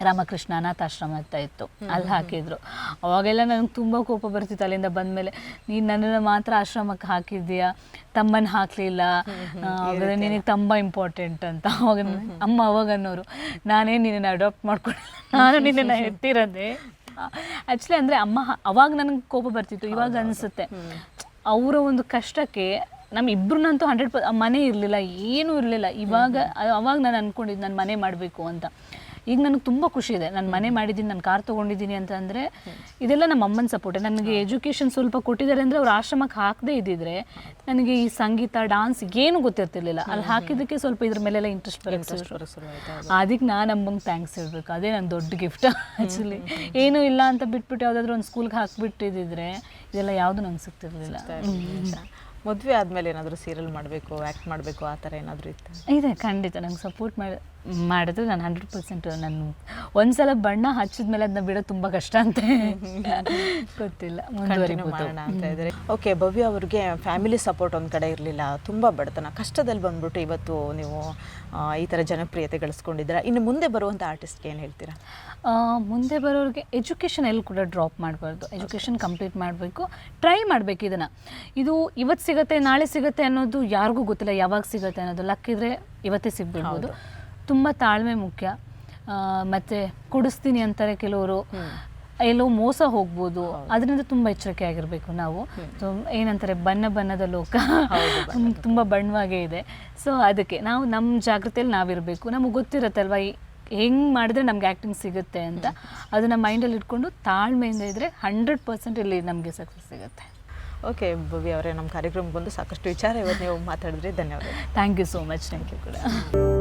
ರಾಮಕೃಷ್ಣ ಅನಾಥಾಶ್ರಮ ಅಂತ ಇತ್ತು. ಅಲ್ಲಿ ಹಾಕಿದ್ರು. ಅವಾಗೆಲ್ಲ ನನಗೆ ತುಂಬ ಕೋಪ ಬರ್ತಿತ್ತು. ಅಲ್ಲಿಂದ ಬಂದಮೇಲೆ ನೀನು ನನ್ನನ್ನು ಮಾತ್ರ ಆಶ್ರಮಕ್ಕೆ ಹಾಕಿದ್ದೀಯಾ? ತಮ್ಮನ ಹಾಕಲಿಲ್ಲ. ಹಾಗಾದ್ರೆ ನಿನಗೆ ತುಂಬ ಇಂಪಾರ್ಟೆಂಟ್ ಅಂತ. ಅವಾಗ ಅಮ್ಮ ಅವಾಗ ಅನ್ನೋರು ನಾನೇ ನಿನ್ನನ್ನು ಅಡಾಪ್ಟ್ ಮಾಡ್ಕೊಂಡು ನಾನು ನಿನ್ನನ್ನು ಎತ್ತಿರೋದೆ ಆ್ಯಕ್ಚುಲಿ ಅಂದರೆ ಅಮ್ಮ ಅವಾಗ ನನಗೆ ಕೋಪ ಬರ್ತಿತ್ತು. ಇವಾಗ ಅನಿಸುತ್ತೆ. ಅವರ ಒಂದು ಕಷ್ಟಕ್ಕೆ ನಮ್ಮ ಇಬ್ಬರನ್ನಂತೂ ಹಂಡ್ರೆಡ್ ಪರ್ ಮನೆ ಇರಲಿಲ್ಲ ಏನೂ ಇರಲಿಲ್ಲ. ಇವಾಗ ಅವಾಗ ನಾನು ಅಂದ್ಕೊಂಡಿದ್ದು ನಾನು ಮನೆ ಮಾಡಬೇಕು ಅಂತ. ಈಗ ನನಗೆ ತುಂಬ ಖುಷಿ ಇದೆ. ನಾನು ಮನೆ ಮಾಡಿದ್ದೀನಿ ನಾನು ಕಾರ್ ತೊಗೊಂಡಿದ್ದೀನಿ ಅಂತ ಅಂದರೆ ಇದೆಲ್ಲ ನಮ್ಮ ಅಮ್ಮನ ಸಪೋರ್ಟ್ ನನಗೆ ಎಜುಕೇಷನ್ ಸ್ವಲ್ಪ ಕೊಟ್ಟಿದ್ದಾರೆ ಅಂದರೆ ಅವ್ರು ಆಶ್ರಮಕ್ಕೆ ಹಾಕದೇ ಇದ್ದಿದ್ರೆ ನನಗೆ ಈ ಸಂಗೀತ ಡಾನ್ಸ್ ಏನು ಗೊತ್ತಿರ್ತಿರ್ಲಿಲ್ಲ. ಅಲ್ಲಿ ಹಾಕಿದ್ದಕ್ಕೆ ಸ್ವಲ್ಪ ಇದ್ರ ಮೇಲೆಲ್ಲ ಇಂಟ್ರೆಸ್ಟ್ ಬರುತ್ತೆ. ಬರೋಕ್ ಅದಕ್ಕೆ ನಾನು ಅಮ್ಮಂಗೆ ಥ್ಯಾಂಕ್ಸ್ ಹೇಳ್ಬೇಕು. ಅದೇ ನನ್ನ ದೊಡ್ಡ ಗಿಫ್ಟ್ ಆ್ಯಕ್ಚುಲಿ ಏನೂ ಇಲ್ಲ ಅಂತ ಬಿಟ್ಬಿಟ್ಟು ಯಾವುದಾದ್ರೂ ಒಂದು ಸ್ಕೂಲ್ಗೆ ಹಾಕ್ಬಿಟ್ಟಿದ್ದಿದ್ರೆ ಇದೆಲ್ಲ ಯಾವುದು ನಂಗೆ ಸಿಗ್ತಿರ್ಲಿಲ್ಲ. ಮದುವೆ ಆದ್ಮೇಲೆ ಏನಾದರೂ ಸೀರಿಯಲ್ ಮಾಡಬೇಕು ಆ್ಯಕ್ಟ್ ಮಾಡಬೇಕು ಆ ಥರ ಏನಾದರೂ ಇತ್ತು? ಇದೆ ಖಂಡಿತ. ನಂಗೆ ಸಪೋರ್ಟ್ ಮಾಡಿ ಮಾಡಿದ್ರೆ ನಾನು ಹಂಡ್ರೆಡ್ ಪರ್ಸೆಂಟ್ ನಾನು ಒಂದ್ಸಲ ಬಣ್ಣ ಹಚ್ಚಿದ ಮೇಲೆ ಅದನ್ನ ಬಿಡೋದು ತುಂಬ ಕಷ್ಟ ಅಂತ. ಗೊತ್ತಿಲ್ಲ ಮಾಡೋಣ ಅಂತ ಇದ್ದಾರೆ ಓಕೆ ಭವ್ಯ ಅವ್ರಿಗೆ ಫ್ಯಾಮಿಲಿ ಸಪೋರ್ಟ್ ಒಂದು ಕಡೆ ಇರಲಿಲ್ಲ. ತುಂಬ ಬಡತನ. ಕಷ್ಟದಲ್ಲಿ ಬಂದ್ಬಿಟ್ಟು ಇವತ್ತು ನೀವು ಈ ಥರ ಜನಪ್ರಿಯತೆ ಗಳಿಸ್ಕೊಂಡಿದ್ದೀರಾ. ಇನ್ನು ಮುಂದೆ ಬರುವಂಥ ಆರ್ಟಿಸ್ಟ್ಗೆ ಏನು ಹೇಳ್ತೀರಾ? ಮುಂದೆ ಬರೋರಿಗೆ ಎಜುಕೇಷನ್ ಎಲ್ಲಿ ಕೂಡ ಡ್ರಾಪ್ ಮಾಡಬಾರ್ದು. ಎಜುಕೇಷನ್ ಕಂಪ್ಲೀಟ್ ಮಾಡಬೇಕು. ಟ್ರೈ ಮಾಡಬೇಕು ಇದನ್ನು. ಇದು ಇವತ್ತು ಸಿಗುತ್ತೆ ನಾಳೆ ಸಿಗುತ್ತೆ ಅನ್ನೋದು ಯಾರಿಗೂ ಗೊತ್ತಿಲ್ಲ ಯಾವಾಗ ಸಿಗುತ್ತೆ ಅನ್ನೋದು. ಲಕ್ಕಿದ್ರೆ ಇವತ್ತೇ ಸಿಗ್ಬಿಡ್ಬೋದು. ತುಂಬ ತಾಳ್ಮೆ ಮುಖ್ಯ. ಮತ್ತೆ ಕೊಡಿಸ್ತೀನಿ ಅಂತಾರೆ ಕೆಲವರು. ಎಲ್ಲೋ ಮೋಸ ಹೋಗ್ಬೋದು. ಅದರಿಂದ ತುಂಬಾ ಎಚ್ಚರಿಕೆ ಆಗಿರ್ಬೇಕು ನಾವು. ಏನಂತಾರೆ ಬಣ್ಣ ಬಣ್ಣದ ಲೋಕ. ತುಂಬಾ ಬಣ್ಣವಾಗೇ ಇದೆ. ಸೊ ಅದಕ್ಕೆ ನಾವು ನಮ್ಮ ಜಾಗೃತಿಯಲ್ಲಿ ನಾವಿರಬೇಕು. ನಮಗೆ ಗೊತ್ತಿರತ್ತಲ್ವಾ ಹೆಂಗ್ ಮಾಡಿದ್ರೆ ನಮ್ಗೆ ಆಕ್ಟಿಂಗ್ ಸಿಗುತ್ತೆ ಅಂತ. ಅದನ್ನು ಮೈಂಡಲ್ಲಿ ಇಟ್ಕೊಂಡು ತಾಳ್ಮೆಯಿಂದ ಇದ್ದರೆ ಹಂಡ್ರೆಡ್ ಪರ್ಸೆಂಟ್ ಇಲ್ಲಿ ನಮಗೆ ಸಕ್ಸಸ್ ಸಿಗುತ್ತೆ. ಓಕೆ ಭವ್ಯ ಅವರೇ, ನಮ್ಮ ಕಾರ್ಯಕ್ರಮಕ್ಕೆ ಬಂದು ಸಾಕಷ್ಟು ವಿಚಾರ ಇವತ್ತು ನೀವು ಮಾತಾಡಿದ್ರಿ. ಧನ್ಯವಾದ thank you so much thank you ಕೂಡ.